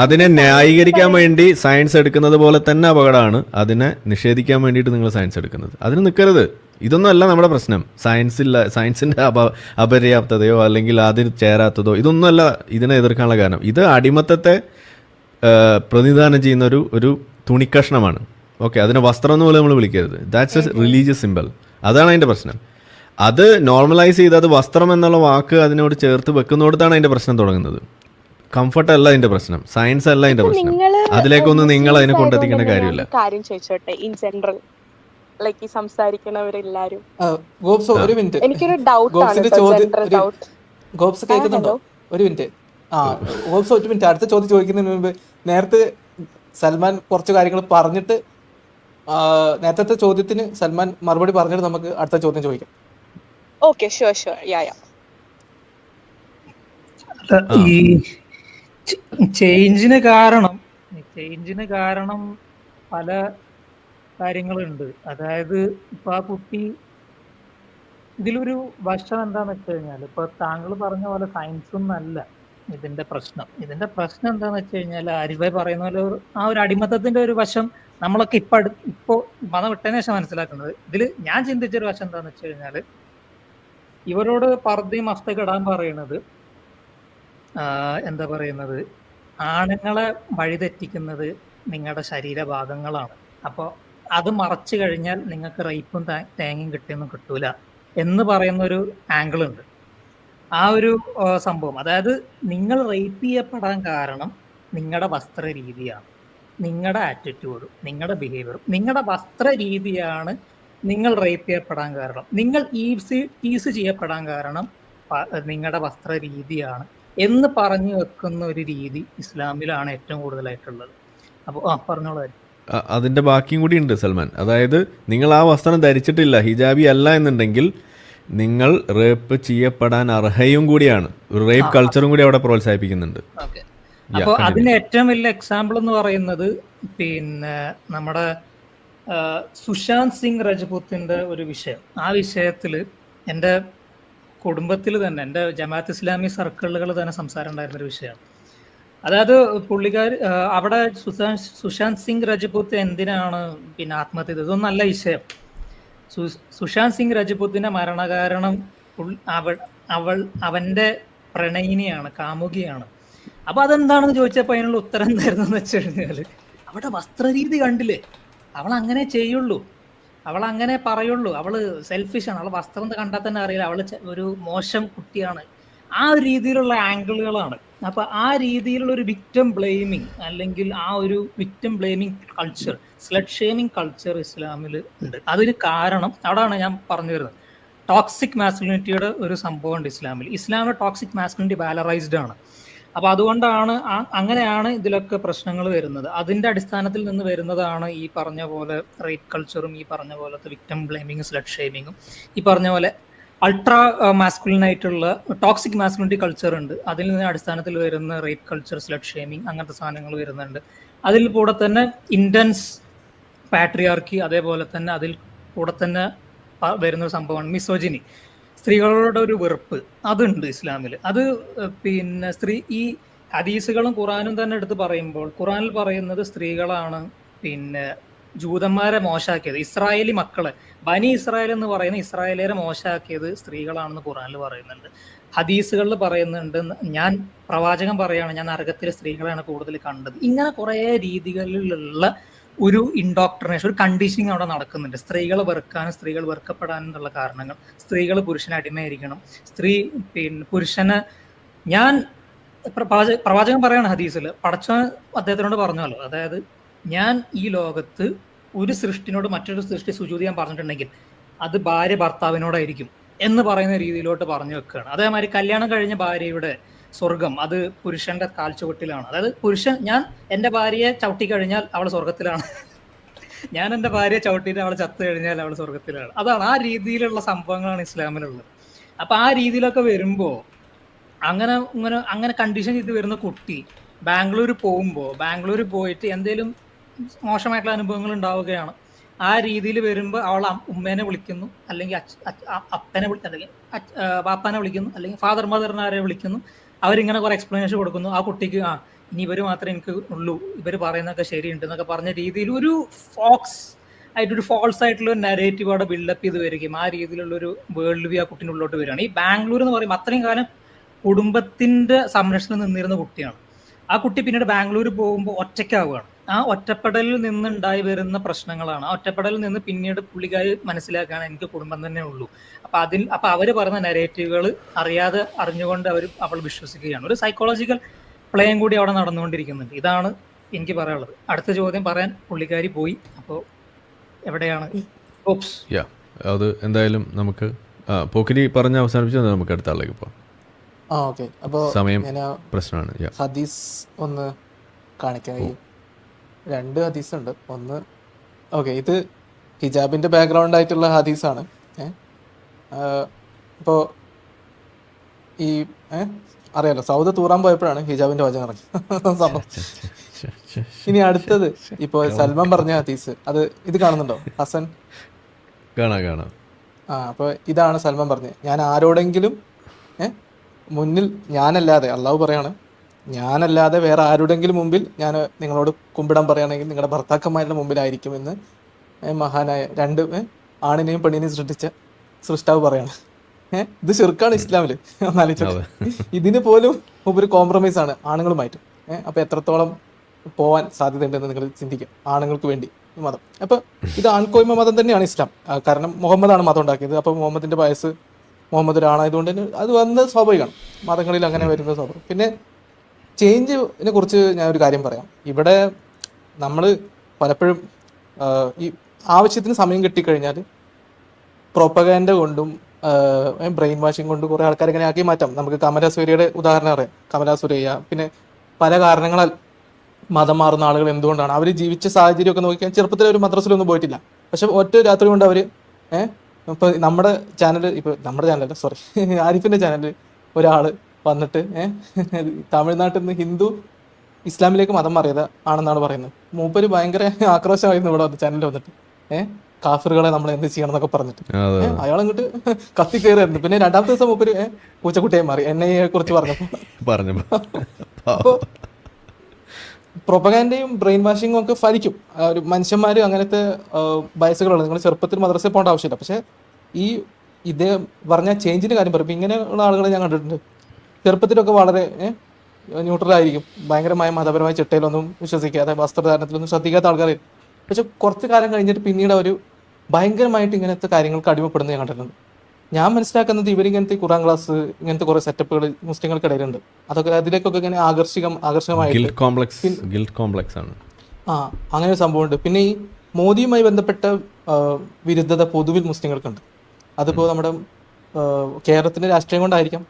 അതിനെ ന്യായീകരിക്കാൻ വേണ്ടി സയൻസ് എടുക്കുന്നത് പോലെ തന്നെ അപകടമാണ്. അതിനെ നിഷേധിക്കാൻ വേണ്ടിട്ട് നിങ്ങൾ സയൻസ് എടുക്കുന്നത്. അതിന് നിൽക്കരുത് ഇതൊന്നും അല്ല നമ്മുടെ പ്രശ്നം. സയൻസ് ഇല്ല സയൻസിന്റെ അപ അപര്യാപ്തതയോ അല്ലെങ്കിൽ അതിന് ചേരാത്തതോ ഇതൊന്നുമല്ല ഇതിനെ എതിർക്കാനുള്ള കാരണം. ഇത് അടിമത്തത്തെ പ്രതിനിധാനം ചെയ്യുന്ന ഒരു ഒരു തുണിക്കഷ്ണമാണ്. ഓക്കെ അതിനെ വസ്ത്രം എന്ന് പോലെ നമ്മൾ വിളിക്കരുത്. ദാറ്റ്സ് എ റിലീജിയസ് സിമ്പിൾ അതാണ് അതിന്റെ പ്രശ്നം. അത് നോർമലൈസ് ചെയ്ത് അത് വസ്ത്രം എന്നുള്ള വാക്ക് അതിനോട് ചേർത്ത് വെക്കുന്നിടത്താണ് അതിന്റെ പ്രശ്നം തുടങ്ങുന്നത്. കംഫർട്ട് അല്ല അതിന്റെ പ്രശ്നം. സയൻസ് അല്ല അതിന്റെ പ്രശ്നം. അതിലേക്കൊന്നും നിങ്ങൾ അതിനെ കൊണ്ടെത്തിക്കേണ്ട കാര്യമില്ല. കാര്യം ചോദിച്ചോട്ടെ? ഇൻ ജനറൽ ലൈക്ക് ഈ സംസാരിക്കണവരെല്ലാരും ആ, ഒരു മിനിറ്റ്. എനിക്കൊരു ഡൗട്ട് ആണ് ഒരു- ഡൗട്ട് ഗോപ്സ് കേൾക്കുന്നുണ്ടോ? ഒരു മിനിറ്റ്. ആ ഗോപ്സ് ഒരു മിനിറ്റ്. അടുത്ത ചോദ്യം ചോദിക്കുന്നതിന് മുമ്പ് നേരത്തെ സൽമാൻ കുറച്ച് കാര്യങ്ങൾ പറഞ്ഞിട്ട് നേരത്തെ ചോദ്യത്തിന് സൽമാൻ മറുപടി പറഞ്ഞിട്ട് നമുക്ക് അടുത്ത ചോദ്യം ചോദിക്കാം. Okay sure sure ya ya ഈ ചേഞ്ചിന് കാരണം ചേഞ്ചിന് കാരണം പല കാര്യങ്ങളുണ്ട്. അതായത് ഇപ്പൊ ആ കുട്ടി ഇതിലൊരു വശം എന്താന്ന് വെച്ച് കഴിഞ്ഞാൽ ഇപ്പൊ താങ്കൾ പറഞ്ഞ പോലെ സയൻസ് ഒന്നല്ല അല്ല ഇതിന്റെ പ്രശ്നം. ഇതിന്റെ പ്രശ്നം എന്താന്ന് വെച്ച് കഴിഞ്ഞാൽ ആരിഫായ് പറയുന്ന പോലെ ആ ഒരു അടിമത്തത്തിന്റെ ഒരു വശം നമ്മളൊക്കെ ഇപ്പൊ ഇപ്പോ മതം വിട്ടതിന് ശേഷം മനസ്സിലാക്കുന്നത്. ഇതിൽ ഞാൻ ചിന്തിച്ചൊരു വശം എന്താന്ന് വെച്ച് കഴിഞ്ഞാൽ ഇവരോട് പർദ്ദയും മസ്ത ഇടാൻ പറയണത് എന്താ പറയുന്നത്? ആണുങ്ങളെ വഴിതെറ്റിക്കുന്നത് നിങ്ങളുടെ ശരീരഭാഗങ്ങളാണ്. അപ്പോൾ അത് മറച്ചു കഴിഞ്ഞാൽ നിങ്ങൾക്ക് റേപ്പും തേങ്ങയും കിട്ടിയൊന്നും കിട്ടൂല എന്ന് പറയുന്ന ഒരു ആംഗിൾ ഉണ്ട് ആ ഒരു സംഭവം. അതായത് നിങ്ങൾ റേപ്പ് ചെയ്യപ്പെടാൻ കാരണം നിങ്ങളുടെ വസ്ത്ര രീതിയാണ് നിങ്ങളുടെ ആറ്റിറ്റ്യൂഡും നിങ്ങളുടെ ബിഹേവിയറും നിങ്ങളുടെ വസ്ത്ര രീതിയാണ് നിങ്ങൾ റേപ്പ് ചെയ്യപ്പെടാൻ കാരണം. നിങ്ങൾ ഈസ് ഈസ് ചെയ്യപ്പെടാൻ കാരണം നിങ്ങളുടെ വസ്ത്ര രീതിയാണ് എന്ന് പറഞ്ഞു വെക്കുന്ന ഒരു രീതി ഇസ്ലാമിലാണ് ഏറ്റവും കൂടുതലായിട്ടുള്ളത്. അപ്പോൾ ആ പറഞ്ഞോളൂ അതിന്റെ ബാക്കിയും കൂടി ഉണ്ട് സൽമാൻ. അതായത് നിങ്ങൾ ആ വസ്ത്രം ധരിച്ചിട്ടില്ല ഹിജാബി അല്ല എന്നുണ്ടെങ്കിൽ നിങ്ങൾ റേപ്പ് ചെയ്യപ്പെടാൻ അർഹയും കൂടിയാണ്. റേപ്പ് കൾച്ചറും കൂടി അവിടെ പ്രോത്സാഹിപ്പിക്കുന്നുണ്ട്. അപ്പോൾ. അതിന് ഏറ്റവും വലിയ എക്സാമ്പിൾ എന്ന് പറയുന്നത് പിന്നെ നമ്മുടെ സുശാന്ത് സിംഗ് രജപൂത്തിന്റെ ഒരു വിഷയം. ആ വിഷയത്തിൽ എന്റെ കുടുംബത്തിൽ തന്നെ എന്റെ ജമാഅത്ത് ഇസ്ലാമി സർക്കിളുകൾ തന്നെ സംസാരം ഉണ്ടായിരുന്ന ഒരു വിഷയമാണ്. അതായത് പുള്ളിക്കാർ അവിടെ സുശാന്ത് സുശാന്ത് സിംഗ് രജപൂത്ത് എന്തിനാണ് പിന്നെ ആത്മഹത്യ ചെയ്തത്? ഇതൊന്നും നല്ല വിഷയം. സുശാന്ത് സിംഗ് രജപൂത്തിന്റെ മരണകാരണം അവൾ അവൾ അവന്റെ പ്രണയിനിയാണ് കാമുകിയാണ്. അപ്പൊ അതെന്താണെന്ന് ചോദിച്ചപ്പോൾ അതിനുള്ള ഉത്തരം എന്തായിരുന്നു എന്ന് വെച്ച് കഴിഞ്ഞാൽ അവിടെ വസ്ത്രരീതി കണ്ടില്ലേ? അവൾ അങ്ങനെ ചെയ്യുള്ളൂ. അവൾ അങ്ങനെ പറയുള്ളൂ. അവൾ സെൽഫിഷാണ് അവൾ വസ്ത്രം കണ്ടാൽ തന്നെ അറിയില്ല. അവൾ ഒരു മോശം കുട്ടിയാണ്. ആ ഒരു രീതിയിലുള്ള ആംഗിളുകളാണ് അപ്പൊ ആ രീതിയിലുള്ള ഒരു വിക്റ്റം ബ്ലെയിമിങ് അല്ലെങ്കിൽ ആ ഒരു victim blaming culture slut shaming culture ഇസ്ലാമിൽ ഉണ്ട്. അതൊരു കാരണം. അവിടെയാണ് ഞാൻ പറഞ്ഞു വരുന്നത്. ടോക്സിക് മാസ്കുലിനിറ്റിയുടെ ഒരു സംഭവമുണ്ട് ഇസ്ലാമിൽ ഇസ്ലാമിലെ ടോക്സിക് മാസ്കുലിനിറ്റി വാലറൈസ്ഡ് ആണ്. അപ്പൊ അതുകൊണ്ടാണ് അങ്ങനെയാണ് ഇതിലൊക്കെ പ്രശ്നങ്ങൾ വരുന്നത്. അതിന്റെ അടിസ്ഥാനത്തിൽ നിന്ന് വരുന്നതാണ് ഈ പറഞ്ഞ പോലെ റേപ്പ് കൾച്ചറും ഈ പറഞ്ഞ പോലത്തെ വിക്ടം ബ്ലെയിമിങ്ങും സ്ലഡ് ഷേമിങ്ങും ഈ പറഞ്ഞ പോലെ അൾട്രാ മാസ്കുലിൻ ആയിട്ടുള്ള ടോക്സിക് മാസ്കുലിനിറ്റി കൾച്ചർ ഉണ്ട്. അതിൽ നിന്ന് അടിസ്ഥാനത്തിൽ വരുന്ന റേപ്പ് കൾച്ചർ സ്ലഡ് ഷേമിങ് അങ്ങനത്തെ സാധനങ്ങൾ വരുന്നുണ്ട്. അതിൽ കൂടെ തന്നെ ഇന്റൻസ് പാട്രിയാർക്കി അതേപോലെ തന്നെ അതിൽ കൂടെ തന്നെ വരുന്ന ഒരു സംഭവമാണ് മിസോജിനി സ്ത്രീകളുടെ ഒരു വെറുപ്പ്. അതുണ്ട് ഇസ്ലാമിൽ അത് പിന്നെ സ്ത്രീ ഈ ഹദീസുകളും ഖുറാനും തന്നെ എടുത്ത് പറയുമ്പോൾ ഖുറാനിൽ പറയുന്നത് സ്ത്രീകളാണ് പിന്നെ ജൂതന്മാരെ മോശാക്കിയത്. ഇസ്രായേലി മക്കളെ. ബനി ഇസ്രായേൽ എന്ന് പറയുന്ന ഇസ്രായേലിയരെ മോശാക്കിയത് സ്ത്രീകളാണെന്ന് ഖുറാനിൽ പറയുന്നുണ്ട്. ഹദീസുകളിൽ പറയുന്നുണ്ട് ഞാൻ പ്രവാചകൻ പറയാണ് ഞാൻ നരകത്തിലെ സ്ത്രീകളെയാണ് കൂടുതൽ കണ്ടത്. ഇങ്ങനെ കുറേ രീതികളിലുള്ള ഒരു ഇൻഡോക്ട്രിനേഷൻ ഒരു കണ്ടീഷനിങ് അവിടെ നടക്കുന്നുണ്ട്. സ്ത്രീകൾ വെറുക്കാനും സ്ത്രീകൾ വെറുക്കപ്പെടാനും എന്നുള്ള കാരണങ്ങൾ. സ്ത്രീകൾ പുരുഷനെ അടിമയായിരിക്കണം. സ്ത്രീ പിന്നെ പുരുഷന് ഞാൻ പ്രവാചക പ്രവാചകൻ പറയാണ് ഹദീസിൽ പടച്ച അദ്ദേഹത്തിനോട് പറഞ്ഞല്ലോ. അതായത് ഞാൻ ഈ ലോകത്ത് ഒരു സൃഷ്ടിനോട് മറ്റൊരു സൃഷ്ടി സുജൂതി ഞാൻ പറഞ്ഞിട്ടുണ്ടെങ്കിൽ അത് ഭാര്യ ഭർത്താവിനോടായിരിക്കും എന്ന് പറയുന്ന രീതിയിലോട്ട് പറഞ്ഞു വെക്കുകയാണ്. അതേമാതിരി കല്യാണം കഴിഞ്ഞ ഭാര്യയുടെ സ്വർഗം അത് പുരുഷന്റെ കാൽച്ചുവട്ടിലാണ് അതായത് പുരുഷൻ ഞാൻ എന്റെ ഭാര്യയെ ചവിട്ടി കഴിഞ്ഞാൽ അവൾ സ്വർഗത്തിലാണ് ഞാൻ എന്റെ ഭാര്യയെ ചവിട്ടിയിട്ട് അവളെ ചത്തു കഴിഞ്ഞാൽ അവൾ സ്വർഗത്തിലാണ് അതാണ് ആ രീതിയിലുള്ള സംഭവങ്ങളാണ് ഇസ്ലാമിലുള്ളത്. അപ്പൊ ആ രീതിയിലൊക്കെ വരുമ്പോ അങ്ങനെ ഇങ്ങനെ അങ്ങനെ കണ്ടീഷൻ ചെയ്ത് വരുന്ന കുട്ടി ബാംഗ്ലൂർ പോകുമ്പോൾ ബാംഗ്ലൂർ പോയിട്ട് എന്തെങ്കിലും മോശമായിട്ടുള്ള അനുഭവങ്ങൾ ഉണ്ടാവുകയാണ്. ആ രീതിയിൽ വരുമ്പോൾ അവൾ ഉമ്മേനെ വിളിക്കുന്നു അല്ലെങ്കിൽ അപ്പനെ അല്ലെങ്കിൽ വാപ്പാനെ വിളിക്കുന്നു അല്ലെങ്കിൽ ഫാദർ മദറിനാരെ വിളിക്കുന്നു. അവരിങ്ങനെ കുറെ എക്സ്പ്ലനേഷൻ കൊടുക്കുന്നു. ആ കുട്ടിക്ക് ആ ഇനി ഇവർ മാത്രമേ എനിക്ക് ഉള്ളൂ. ഇവർ പറയുന്നതൊക്കെ ശരിയുണ്ട് എന്നൊക്കെ പറഞ്ഞ രീതിയിൽ ഒരു ഫോക്സ് ആയിട്ടൊരു ഫോൾസ് ആയിട്ടുള്ള ഒരു നരേറ്റീവ് അവിടെ ബിൽഡപ്പ് ചെയ്ത് വരികയും ആ രീതിയിലുള്ള ഒരു വേൾഡ് വ്യൂ ആ കുട്ടീന്റെ ഉള്ളോട്ട് വരികയാണ്. ഈ ബാംഗ്ലൂർ എന്ന് പറയുമ്പോൾ അത്രയും കാലം കുടുംബത്തിന്റെ സംരക്ഷണം നിന്നിരുന്ന കുട്ടിയാണ്. ആ കുട്ടി പിന്നീട് ബാംഗ്ലൂർ പോകുമ്പോൾ ഒറ്റയ്ക്കാവുകയാണ്. ആ ഒറ്റപ്പെടലിൽ നിന്നുണ്ടായി വരുന്ന പ്രശ്നങ്ങളാണ്. ആ ഒറ്റപ്പെടലിൽ നിന്ന് പിന്നീട് പുള്ളിക്കാർ മനസ്സിലാക്കാൻ എനിക്ക് കുടുംബം തന്നെ ഉള്ളൂ. അപ്പൊ അതിൽ അപ്പൊ അവർ പറഞ്ഞ നെറേറ്റീവുകൾ അറിയാതെ അറിഞ്ഞുകൊണ്ട് അവർ അവൾ വിശ്വസിക്കുകയാണ്. ഒരു സൈക്കോളജിക്കൽ പ്ലേയും കൂടി അവിടെ നടന്നുകൊണ്ടിരിക്കുന്നുണ്ട്. ഇതാണ് എനിക്ക് പറയാനുള്ളത്. അടുത്ത ചോദ്യം പറയാൻ പുള്ളിക്കാരി പോയി. അപ്പോൾ എവിടെയാണ്? ഓപ്സ് യാ അത് എന്തായാലും നമുക്ക് പോക്കിരി പറഞ്ഞ് അവസാനിപ്പിച്ചത് നമുക്ക് അടുത്ത ആളിലേക്ക് പോവാം. ആ ഓക്കെ. അപ്പോൾ സമയം പ്രശ്നമാണ്. യാ ഹദീസ് ഒന്ന് കാണിക്കാം. രണ്ട് ഹദീസ് ഉണ്ട് ഒന്ന് ഓക്കെ ഇത് ഹിജാബിന്റെ ബാക്ക്ഗ്രൗണ്ട് ആയിട്ടുള്ള ഹദീസാണ്. ഇപ്പോൾ ഈ അറിയാലോ സൗദ തൂറാൻ പോയപ്പോഴാണ് ഹിജാബിന്റെ വചനം ഇറങ്ങി ഇനി അടുത്തത് ഇപ്പൊ സൽമൻ പറഞ്ഞ ഹദീസ്. അത് ഇത് കാണുന്നുണ്ടോ? ഹസൻ? കാണാ കാണാ. ആ അപ്പൊ ഇതാണ് സൽമാൻ പറഞ്ഞത്. ഞാൻ ആരോടെങ്കിലും മുന്നിൽ ഞാനല്ലാതെ അള്ളാഹു പറയാണ് ഞാനല്ലാതെ വേറെ ആരുടെങ്കിലും മുമ്പിൽ ഞാൻ നിങ്ങളോട് കുമ്പിടാൻ പറയുകയാണെങ്കിൽ നിങ്ങളുടെ ഭർത്താക്കന്മാരുടെ മുമ്പിലായിരിക്കുമെന്ന് എന്ന് മഹാനായ രണ്ട് ആണിനെയും പെണ്ണിനെയും സൃഷ്ടിച്ച സൃഷ്ടാവ് പറയാണ്. ഏഹ് ഇത് ചെറുക്കാണ് ഇസ്ലാമിൽ. ഒന്നാലോചിച്ചോ അതെ. ഇതിന് പോലും ഒരു കോംപ്രമൈസ് ആണ് ആണുങ്ങളുമായിട്ട്. ഏഹ് അപ്പൊ എത്രത്തോളം പോവാൻ സാധ്യതയുണ്ടെന്ന് നിങ്ങൾ ചിന്തിക്കും ആണുങ്ങൾക്ക് വേണ്ടി മതം. അപ്പൊ ഇത് ആൺകോയ്മ മതം തന്നെയാണ് ഇസ്ലാം. കാരണം മുഹമ്മദാണ് മതം ഉണ്ടാക്കിയത്. അപ്പൊ മുഹമ്മദിന്റെ വയസ്സ് മുഹമ്മദ് ഒരാളായതുകൊണ്ട് തന്നെ അത് വന്നത് സ്വാഭാവികമാണ്. മതങ്ങളിൽ അങ്ങനെ വരുന്ന സ്വാഭാവികം. പിന്നെ ചേഞ്ചിനെ കുറിച്ച് ഞാൻ ഒരു കാര്യം പറയാം. ഇവിടെ നമ്മൾ പലപ്പോഴും ഈ ആവശ്യത്തിന് സമയം കിട്ടിക്കഴിഞ്ഞാൽ പ്രൊപ്പഗാൻഡ കൊണ്ടും ബ്രെയിൻ വാഷിംഗ് കൊണ്ടും കുറേ ആൾക്കാർ ഇങ്ങനെ ആക്കി മാറ്റാം. നമുക്ക് കമല സൂര്യയുടെ ഉദാഹരണം അറിയാം. കമല സൂര്യ പിന്നെ പല കാരണങ്ങളാൽ മതം മാറുന്ന ആളുകൾ എന്തുകൊണ്ടാണ്? അവർ ജീവിച്ച സാഹചര്യമൊക്കെ നോക്കിയാൽ ചെറുപ്പത്തിൽ ഒരു മദ്രസിലൊന്നും പോയിട്ടില്ല. പക്ഷെ ഒറ്റ രാത്രി കൊണ്ട് അവർ ഏഹ് ഇപ്പൊ നമ്മുടെ ചാനൽ ഇപ്പൊ നമ്മുടെ ചാനലല്ല സോറി ആരിഫിന്റെ ചാനൽ ഒരാൾ വന്നിട്ട് ഏഹ് തമിഴ്നാട്ടിൽ നിന്ന് ഹിന്ദു ഇസ്ലാമിലേക്ക് മതം മാറിയത് ആണെന്നാണ് പറയുന്നത്. മൂപ്പര് ഭയങ്കര ആക്രോശമായിരുന്നു ഇവിടെ വന്ന് ചാനലിൽ വന്നിട്ട്. ഏഹ് കാഫറുകളെ നമ്മൾ എന്ത് ചെയ്യണം എന്നൊക്കെ പറഞ്ഞിട്ട് അയാൾ അങ്ങോട്ട് കത്തി കയറിയായിരുന്നു പിന്നെ രണ്ടാമത്തെ ദിവസം മൂപ്പര് പൂച്ചക്കുട്ടിയെ മാറി. എൻ ഐ എ കുറിച്ച് പറഞ്ഞപ്പോ. പറഞ്ഞു അപ്പോ പ്രൊപ്പഗാൻഡയും ബ്രെയിൻ വാഷിങ്ങും ഒക്കെ ഫലിക്കും. ഒരു മനുഷ്യന്മാർ അങ്ങനത്തെ വയസ്സുകളുണ്ട് നിങ്ങൾ ചെറുപ്പത്തിൽ മദ്രസയിൽ പോകേണ്ട ആവശ്യമില്ല. പക്ഷെ ഈ ഇതേ പറഞ്ഞ ചേഞ്ചിന്റെ കാര്യം പറയും. ഇങ്ങനെയുള്ള ആളുകളെ ഞാൻ കണ്ടിട്ടുണ്ട്. ചെറുപ്പത്തിലൊക്കെ വളരെ ന്യൂട്രൽ ആയിരിക്കും. ഭയങ്കരമായ മതപരമായ ചിട്ടയിലൊന്നും വിശ്വസിക്കാതെ വസ്ത്രധാരണത്തിലൊന്നും ശ്രദ്ധിക്കാത്ത ആൾക്കാർ പക്ഷെ കുറച്ച് കാലം കഴിഞ്ഞിട്ട് പിന്നീട് അവർ ഭയങ്കരമായിട്ട് ഇങ്ങനത്തെ കാര്യങ്ങൾക്ക് അടിമപ്പെടുന്നത് ഞാൻ കണ്ടിട്ടുണ്ട്. ഞാൻ മനസ്സിലാക്കുന്നത് ഇവരിങ്ങനത്തെ ഖുറാൻ ക്ലാസ് ഇങ്ങനത്തെ കുറെ സെറ്റപ്പുകൾ മുസ്ലിങ്ങൾക്കിടയിലുണ്ട്. അതൊക്കെ അതിലേക്കൊക്കെ ഇങ്ങനെ ആകർഷികം ആകർഷകമായിട്ട് കോംപ്ലക്സ് ആണ്. ആ അങ്ങനെ ഒരു സംഭവമുണ്ട്. പിന്നെ ഈ മോദിയുമായി ബന്ധപ്പെട്ട വിരുദ്ധത പൊതുവിൽ മുസ്ലിങ്ങൾക്കുണ്ട്. അതിപ്പോൾ നമ്മുടെ കേരളത്തിന്റെ രാഷ്ട്രീയം കൊണ്ടായിരിക്കാം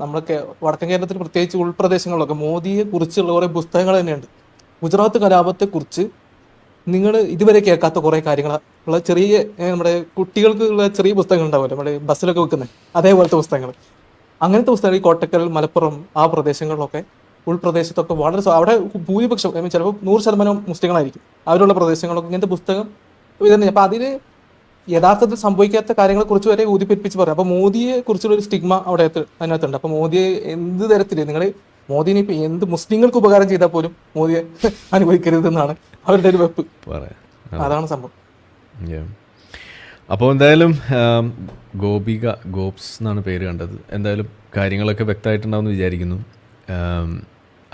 നമ്മുടെ വടക്കൻ കേരളത്തിൽ പ്രത്യേകിച്ച് ഉൾപ്രദേശങ്ങളിലൊക്കെ മോദിയെ കുറിച്ചുള്ള കുറെ പുസ്തകങ്ങൾ തന്നെയുണ്ട്. ഗുജറാത്ത് കലാപത്തെ കുറിച്ച് നിങ്ങൾ ഇതുവരെ കേൾക്കാത്ത കുറെ കാര്യങ്ങൾ ഉള്ള ചെറിയ നമ്മുടെ കുട്ടികൾക്കുള്ള ചെറിയ പുസ്തകങ്ങൾ ഉണ്ടാവുമല്ലോ നമ്മുടെ ബസ്സിലൊക്കെ വെക്കുന്നത് അതേപോലത്തെ പുസ്തകങ്ങൾ. അങ്ങനത്തെ പുസ്തകങ്ങൾ ഈ കോട്ടക്കൽ മലപ്പുറം ആ പ്രദേശങ്ങളിലൊക്കെ ഉൾപ്രദേശത്തൊക്കെ വളരെ അവിടെ ഭൂരിപക്ഷം ചിലപ്പോൾ നൂറ് ശതമാനം മുസ്ലിങ്ങളായിരിക്കും. അവരുള്ള പ്രദേശങ്ങളൊക്കെ ഇങ്ങനത്തെ പുസ്തകം ചെയ്യും. അപ്പൊ അതിന് യഥാർത്ഥത്തിൽ സംഭവിക്കാത്ത കാര്യങ്ങളെ കുറിച്ച് വരെ ഊതിപ്പെരിപ്പിച്ച് പറയും അപ്പൊ മോദിയെ കുറിച്ചുള്ള ഒരു സ്റ്റിഗ്മ അവിടെ അതിനകത്തുണ്ട്. അപ്പൊ മോദിയെ എന്ത് തരത്തിൽ നിങ്ങൾ മോദിനെ ഇപ്പൊ എന്ത് മുസ്ലിങ്ങൾക്ക് ഉപകാരം ചെയ്താൽ പോലും മോദിയെ അനുഭവിക്കരുതെന്നാണ് അവരുടെ ഒരു വെപ്പ്. അതാണ് സംഭവം. അപ്പോൾ എന്തായാലും ഗോപിക ഗോപ്സ് എന്നാണ് പേര് കണ്ടത്. എന്തായാലും കാര്യങ്ങളൊക്കെ വ്യക്തമായിട്ടുണ്ടാവുമെന്ന് വിചാരിക്കുന്നു.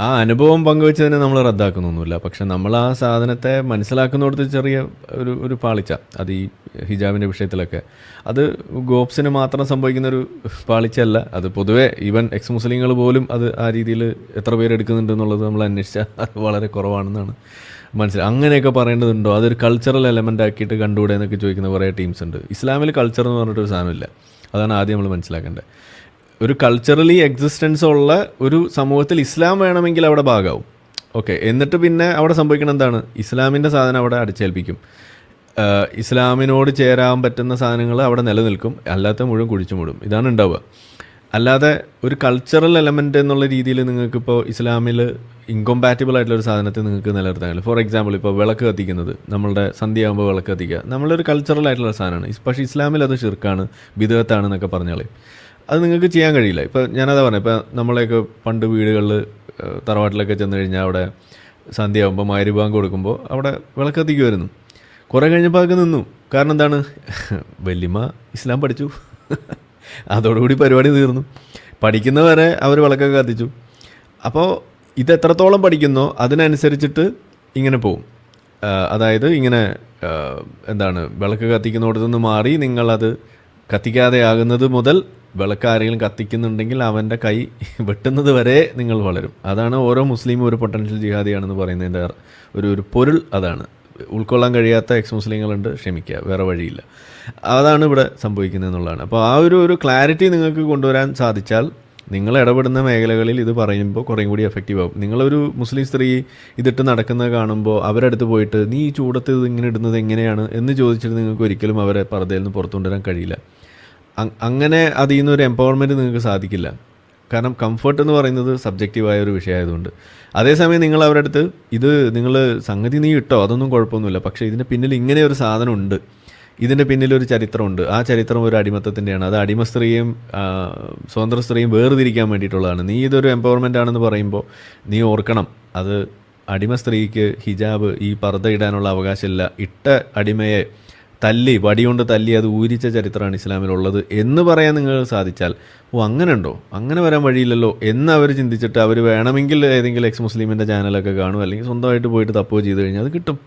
ആം, അനുഭവം പങ്കുവെച്ചതിന് നമ്മൾ റദ്ദാക്കുന്നൊന്നുമില്ല. പക്ഷെ നമ്മൾ ആ സാധനത്തെ മനസ്സിലാക്കുന്നിടത്ത് ചെറിയ ഒരു ഒരു പാളിച്ച. അത് ഈ ഹിജാബിന്റെ വിഷയത്തിലൊക്കെ. അത് ഗോപ്സിന് മാത്രം സംഭവിക്കുന്ന ഒരു പാളിച്ചയല്ല. അത് പൊതുവെ ഈവൻ എക്സ് മുസ്ലിങ്ങൾ പോലും അത് ആ രീതിയിൽ എത്ര പേരെടുക്കുന്നുണ്ട് എന്നുള്ളത് നമ്മൾ അന്വേഷിച്ചാൽ അത് വളരെ കുറവാണെന്നാണ് മനസ്സിലായി അങ്ങനെയൊക്കെ പറയേണ്ടതുണ്ടോ? അതൊരു കൾച്ചറൽ എലമെന്റ് ആക്കിയിട്ട് കണ്ടുകൂടെ എന്നൊക്കെ ചോദിക്കുന്ന കുറേ ടീംസ് ഉണ്ട്. ഇസ്ലാമിൽ കൾച്ചർ എന്ന് പറഞ്ഞിട്ടൊരു സാധനമില്ല. അതാണ് ആദ്യം നമ്മൾ മനസ്സിലാക്കേണ്ടത്. ഒരു കൾച്ചറലി എക്സിസ്റ്റൻസ് ഉള്ള ഒരു സമൂഹത്തിൽ ഇസ്ലാം വേണമെങ്കിൽ അവിടെ ഭാഗമാവും ഓക്കെ എന്നിട്ട് പിന്നെ അവിടെ സംഭവിക്കണം എന്താണ്? ഇസ്ലാമിന്റെ സാധനം അവിടെ അടിച്ചേൽപ്പിക്കും. ഇസ്ലാമിനോട് ചേരാൻ പറ്റുന്ന സാധനങ്ങൾ അവിടെ നിലനിൽക്കും. അല്ലാത്ത മുഴുവൻ കുഴിച്ചു മൂടും ഇതാണ് ഉണ്ടാവുക. അല്ലാതെ ഒരു കൾച്ചറൽ എലമെന്റ് എന്നുള്ള രീതിയിൽ നിങ്ങൾക്കിപ്പോൾ ഇസ്ലാമിൽ ഇൻകോമ്പാറ്റബിൾ ആയിട്ടുള്ള ഒരു സാധനത്തെ നിങ്ങൾക്ക് നിലനിർത്താൻ ഫോർ എക്സാമ്പിൾ ഇപ്പോൾ വിളക്ക് കത്തിക്കുന്നത്. നമ്മളുടെ സന്ധ്യയാകുമ്പോൾ വിളക്ക് കത്തിക്കുക. നമ്മളൊരു കൾച്ചറൽ ആയിട്ടുള്ള സാധനമാണ്. പക്ഷേ ഇസ്ലാമിൽ അത് ഷിർക്കാണ് ബിദത്താണ് എന്നൊക്കെ പറഞ്ഞാൽ അത് നിങ്ങൾക്ക് ചെയ്യാൻ കഴിയില്ല. ഇപ്പോൾ ഞാനതാ പറഞ്ഞത് ഇപ്പോൾ നമ്മളെയൊക്കെ പണ്ട് വീടുകളിൽ തറവാട്ടിലൊക്കെ ചെന്ന് കഴിഞ്ഞാൽ അവിടെ സന്ധ്യയാകുമ്പോൾ മാരിഭാഗം കൊടുക്കുമ്പോൾ അവിടെ വിളക്ക് കത്തിക്കുമായിരുന്നു കുറേ കഴിഞ്ഞപ്പോൾ അതൊക്കെ നിന്നു. കാരണം എന്താണ്? വല്യമ്മ ഇസ്ലാം പഠിച്ചു. അതോടുകൂടി പരിപാടി തീർന്നു. പഠിക്കുന്നവരെ അവർ വിളക്കൊക്കെ കത്തിച്ചു. അപ്പോൾ ഇത് എത്രത്തോളം പഠിക്കുന്നോ അതിനനുസരിച്ചിട്ട് ഇങ്ങനെ പോവും. അതായത് ഇങ്ങനെ എന്താണ് വിളക്ക് കത്തിക്കുന്നിടത്തു നിന്ന് മാറി നിങ്ങളത് കത്തിക്കാതെ ആകുന്നത് മുതൽ വിളക്ക് ആരെങ്കിലും കത്തിക്കുന്നുണ്ടെങ്കിൽ അവന്റെ കൈ വെട്ടുന്നത് വരെ നിങ്ങൾ വളരും. അതാണ് ഓരോ മുസ്ലിമും ഒരു പൊട്ടൻഷ്യൽ ജിഹാദിയാണെന്ന് പറയുന്നതിന്റെ ഒരു ഒരു പൊരുൾ അതാണ്. ഉൾക്കൊള്ളാൻ കഴിയാത്ത എക്സ് മുസ്ലിങ്ങളുണ്ട് ക്ഷമിക്കുക വേറെ വഴിയില്ല. അതാണ് ഇവിടെ സംഭവിക്കുന്നത് എന്നുള്ളതാണ്. അപ്പോൾ ആ ഒരു ഒരു ക്ലാരിറ്റി നിങ്ങൾക്ക് കൊണ്ടുവരാൻ സാധിച്ചാൽ നിങ്ങൾ ഇടപെടുന്ന മേഖലകളിൽ ഇത് പറയുമ്പോൾ കുറേയും കൂടി എഫക്റ്റീവ് ആവും. നിങ്ങളൊരു മുസ്ലിം സ്ത്രീ ഇതിട്ട് നടക്കുന്നത് കാണുമ്പോൾ അവരടുത്ത് പോയിട്ട് നീ ഈ ചൂടത്ത് ഇത് ഇങ്ങനെ ഇടുന്നത് എങ്ങനെയാണ്? എന്ന് ചോദിച്ചിട്ട് നിങ്ങൾക്ക് ഒരിക്കലും അവരെ പർദ്ദയിൽ നിന്ന് പുറത്തുകൊണ്ടുവരാൻ കഴിയില്ല. അങ്ങനെ അതിൽ നിന്നൊരു എംപവർമെന്റ് നിങ്ങൾക്ക് സാധിക്കില്ല. കാരണം കംഫർട്ട് എന്ന് പറയുന്നത് സബ്ജക്റ്റീവായ ഒരു വിഷയമായതുകൊണ്ട്. അതേസമയം നിങ്ങൾ അവരുടെ അടുത്ത് ഇത് നിങ്ങൾ സംഗതി നീ ഇട്ടോ? അതൊന്നും കുഴപ്പമൊന്നുമില്ല. പക്ഷേ ഇതിന്റെ പിന്നിൽ ഇങ്ങനെ ഒരു സാധനം ഉണ്ട്. ഇതിന്റെ പിന്നിൽ ഒരു ചരിത്രമുണ്ട്. ആ ചരിത്രം ഒരു അടിമത്തത്തിന്റെയാണ് അത് അടിമ സ്ത്രീയും സ്വതന്ത്ര സ്ത്രീയും വേർതിരിക്കാൻ വേണ്ടിയിട്ടുള്ളതാണ്. നീ ഇതൊരു എംപവർമെന്റ് ആണെന്ന് പറയുമ്പോൾ നീ ഓർക്കണം. അത് അടിമ സ്ത്രീക്ക് ഹിജാബ് ഈ പർദ്ദ ഇടാനുള്ള അവകാശമില്ല. ഇട്ട അടിമയെ തല്ലി വടികൊണ്ട് തല്ലി അത് ഊരിച്ച ചരിത്രമാണ് ഇസ്ലാമിലുള്ളത് എന്ന് പറയാൻ നിങ്ങൾ സാധിച്ചാൽ ഓ അങ്ങനെ ഉണ്ടോ അങ്ങനെ വരാൻ വഴിയില്ലല്ലോ എന്ന് അവർ ചിന്തിച്ചിട്ട് അവർ വേണമെങ്കിൽ ഏതെങ്കിലും എക്സ് മുസ്ലിമിന്റെ ചാനലൊക്കെ കാണും അല്ലെങ്കിൽ സ്വന്തമായിട്ട് പോയിട്ട് തപ്പോ ചെയ്ത് കഴിഞ്ഞാൽ അത് കിട്ടും.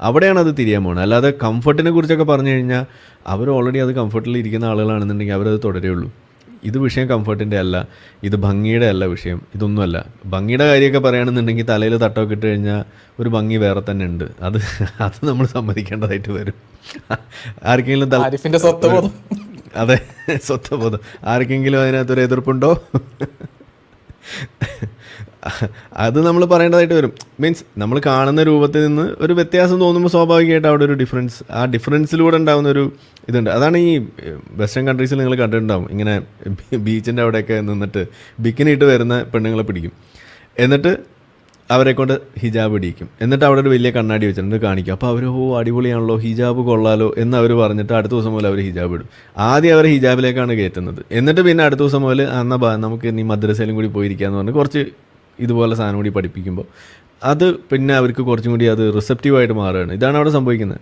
അവിടെയാണ് അത് തിരിയാൻ പോകുന്നത് അല്ലാതെ കംഫർട്ടിനെ കുറിച്ചൊക്കെ പറഞ്ഞു കഴിഞ്ഞാൽ അവർ ഓൾറെഡി അത് കംഫർട്ടിൽ ഇരിക്കുന്ന ആളുകളാണെന്നുണ്ടെങ്കിൽ അവരത് തുടരുള്ളൂ ഇത് വിഷയം കംഫർട്ടിന്റെ അല്ല ഇത് ഭംഗിയുടെ അല്ല വിഷയം ഇതൊന്നുമല്ല. ഭംഗിയുടെ കാര്യമൊക്കെ പറയുകയാണെന്നുണ്ടെങ്കിൽ തലയിൽ തട്ടമൊക്കെ ഇട്ട് കഴിഞ്ഞാൽ ഒരു ഭംഗി വേറെ തന്നെ ഉണ്ട്. അത് അത് നമ്മൾ സമ്മതിക്കേണ്ടതായിട്ട് വരും. ആർക്കെങ്കിലും അതെ സ്വത്വബോധം. ആർക്കെങ്കിലും അതിനകത്തൊരു എതിർപ്പുണ്ടോ? അത് നമ്മൾ പറയേണ്ടതായിട്ട് വരും. മീൻസ് നമ്മൾ കാണുന്ന രൂപത്തിൽ നിന്ന് ഒരു വ്യത്യാസം തോന്നുമ്പോൾ സ്വാഭാവികമായിട്ട് അവിടെ ഒരു ഡിഫറൻസ് ആ ഡിഫറൻസിലൂടെ ഉണ്ടാകുന്ന ഒരു ഇതുണ്ട്. അതാണ് ഈ വെസ്റ്റേൺ കൺട്രീസിൽ നിങ്ങൾ കണ്ടിട്ടുണ്ടാവും. ഇങ്ങനെ ബീച്ചിന്റെ അവിടെയൊക്കെ നിന്നിട്ട് ബിക്കിനിട്ട് വരുന്ന പെണ്ണുങ്ങളെ പിടിക്കും. എന്നിട്ട് അവരെ കൊണ്ട് ഹിജാബ് ഇടിക്കും എന്നിട്ട് അവിടെ ഒരു വലിയ കണ്ണാടി വെച്ചിട്ടുണ്ട് കാണിക്കും. അപ്പോൾ അവർ ഓ അടിപൊളിയാണല്ലോ ഹിജാബ് കൊള്ളാലോ എന്ന് അവർ പറഞ്ഞിട്ട് അടുത്ത ദിവസം മുതൽ അവർ ഹിജാബ് ഇടും. ആദ്യം അവർ ഹിജാബിലേക്കാണ് കയറ്റുന്നത് എന്നിട്ട് പിന്നെ അടുത്ത ദിവസം മുതൽ എന്നാൽ നമുക്ക് ഇനി മദ്രസയിലും കൂടി പോയിരിക്കാന്ന് പറഞ്ഞ് കുറച്ച് ഇതുപോലെ സാധനം കൂടി പഠിപ്പിക്കുമ്പോൾ അത് പിന്നെ അവർക്ക് കുറച്ചും കൂടി അത് റിസപ്റ്റീവായിട്ട് മാറുകയാണ്. ഇതാണ് അവിടെ സംഭവിക്കുന്നത്.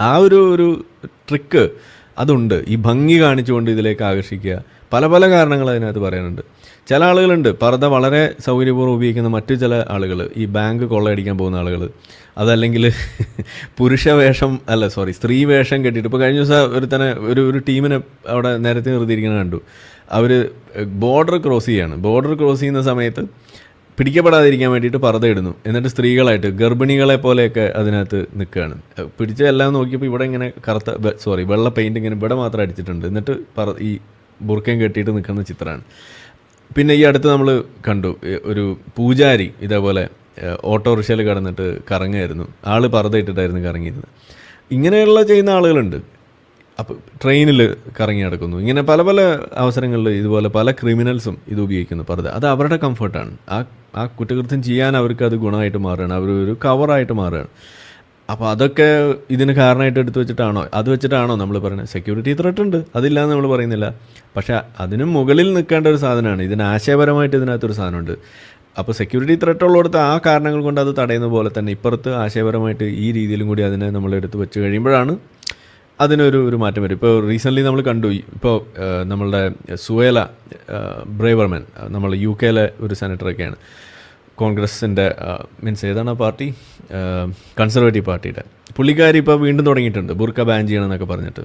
ആ ഒരു ഒരു ട്രിക്ക് അതുണ്ട്. ഈ ഭംഗി കാണിച്ചുകൊണ്ട് ഇതിലേക്ക് ആകർഷിക്കുക. പല പല കാരണങ്ങൾ അതിനകത്ത് പറയാനുണ്ട്. ചില ആളുകളുണ്ട്. പർദ്ദ വളരെ സൗകര്യപൂർവം ഉപയോഗിക്കുന്ന മറ്റു ചില ആളുകൾ. ഈ ബാങ്ക് കൊള്ളയടിക്കാൻ പോകുന്ന ആളുകൾ. അതല്ലെങ്കിൽ പുരുഷവേഷം അല്ല സോറി സ്ത്രീ വേഷം കെട്ടിയിട്ട്. ഇപ്പോൾ കഴിഞ്ഞ ദിവസം ഒരു തന്നെ ഒരു ഒരു ടീമിനെ അവിടെ നേരത്തെ നിർത്തിയിരിക്കുന്നത് കണ്ടു. അവർ ബോർഡർ ക്രോസ് ചെയ്യാണ്. ബോർഡർ ക്രോസ് ചെയ്യുന്ന സമയത്ത് പിടിക്കപ്പെടാതിരിക്കാൻ വേണ്ടിയിട്ട് പറതയിടുന്നു എന്നിട്ട് സ്ത്രീകളായിട്ട് ഗർഭിണികളെ പോലെയൊക്കെ അതിനകത്ത് നിൽക്കുകയാണ്. പിടിച്ച എല്ലാം നോക്കിയപ്പോൾ ഇവിടെ ഇങ്ങനെ കറുത്ത സോറി വെള്ള പെയിന്റ് ഇങ്ങനെ ഇവിടെ മാത്രം അടിച്ചിട്ടുണ്ട്. എന്നിട്ട് പറ ഈ ബുർക്കയും കെട്ടിയിട്ട് നിൽക്കുന്ന ചിത്രമാണ്. പിന്നെ ഈ അടുത്ത് നമ്മൾ കണ്ടു ഒരു പൂജാരി ഇതേപോലെ ഓട്ടോറിക്ഷയിൽ കിടന്നിട്ട് കറങ്ങായിരുന്നു ആൾ പറത ഇട്ടിട്ടായിരുന്നു കറങ്ങിയിരുന്നത്. ഇങ്ങനെയുള്ള ചെയ്യുന്ന ആളുകളുണ്ട്. അപ്പോൾ ട്രെയിനിൽ കറങ്ങി നടക്കുന്നു. ഇങ്ങനെ പല പല അവസരങ്ങളിൽ ഇതുപോലെ പല ക്രിമിനൽസും ഇത് ഉപയോഗിക്കുന്നു പർദ്ദ. അത് അവരുടെ കംഫർട്ടാണ്. ആ ആ കുറ്റകൃത്യം ചെയ്യാൻ അവർക്ക് അത് ഗുണമായിട്ട് മാറുകയാണ്. അവർ ഒരു കവറായിട്ട് മാറുകയാണ്. അപ്പോൾ അതൊക്കെ ഇതിന് കാരണമായിട്ട് എടുത്തു വെച്ചിട്ടാണോ? അത് വെച്ചിട്ടാണോ നമ്മൾ പറയുന്നത്? സെക്യൂരിറ്റി ത്രെട്ട് ഉണ്ട്. അതില്ലാന്ന് നമ്മൾ പറയുന്നില്ല. പക്ഷേ അതിനും മുകളിൽ നിൽക്കേണ്ട ഒരു സാധനമാണ്. ഇതിന് ആശയപരമായിട്ട് ഇതിനകത്തൊരു സാധനമുണ്ട്. അപ്പോൾ സെക്യൂരിറ്റി ത്രെട്ട് ഉള്ളിടത്ത് ആ കാരണങ്ങൾ കൊണ്ട് അത് തടയുന്ന പോലെ തന്നെ ഇപ്പുറത്ത് ആശയപരമായിട്ട് ഈ രീതിയിലും കൂടി അതിനെ നമ്മൾ എടുത്ത് വെച്ച് കഴിയുമ്പോഴാണ് അതിനൊരു ഒരു മാറ്റം വരും. ഇപ്പോൾ റീസെന്റ്ലി നമ്മൾ കണ്ടു ഇപ്പോൾ നമ്മളുടെ സുവേല ബ്രേവർമാൻ നമ്മൾ യു കെയിലെ ഒരു സെനറ്ററൊക്കെയാണ്. കോൺഗ്രസിന്റെ മീൻസ് ഏതാണ് പാർട്ടി? കൺസർവേറ്റീവ് പാർട്ടിയുടെ. പുള്ളിക്കാരി ഇപ്പോൾ വീണ്ടും തുടങ്ങിയിട്ടുണ്ട് ബുർക്ക ബാൻ ചെയ്യണമെന്നൊക്കെ പറഞ്ഞിട്ട്.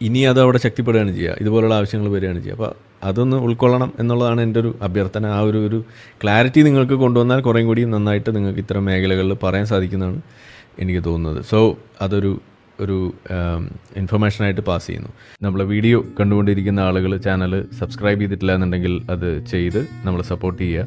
ഇനി അത് അവിടെ ശക്തിപ്പെടുകയാണ് ചെയ്യുക ഇതുപോലുള്ള ആവശ്യങ്ങൾ വരികയാണ് ചെയ്യുക. അപ്പോൾ അതൊന്ന് ഉൾക്കൊള്ളണം എന്നുള്ളതാണ് എന്റെ ഒരു അഭ്യർത്ഥന. ആ ഒരു ഒരു ക്ലാരിറ്റി നിങ്ങൾക്ക് കൊണ്ടുവന്നാൽ കുറേം കൂടി നന്നായിട്ട് നിങ്ങൾക്ക് ഇത്തരം മേഖലകളിൽ പറയാൻ സാധിക്കുന്നതാണ് എനിക്ക് തോന്നുന്നത്. സോ അതൊരു ഒരു ഇൻഫർമേഷനായിട്ട് പാസ് ചെയ്യുന്നു. നമ്മളെ വീഡിയോ കണ്ടുകൊണ്ടിരിക്കുന്ന ആളുകൾ ചാനൽ സബ്സ്ക്രൈബ് ചെയ്തിട്ടില്ല എന്നുണ്ടെങ്കിൽ അത് ചെയ്ത് നമ്മളെ സപ്പോർട്ട് ചെയ്യുക.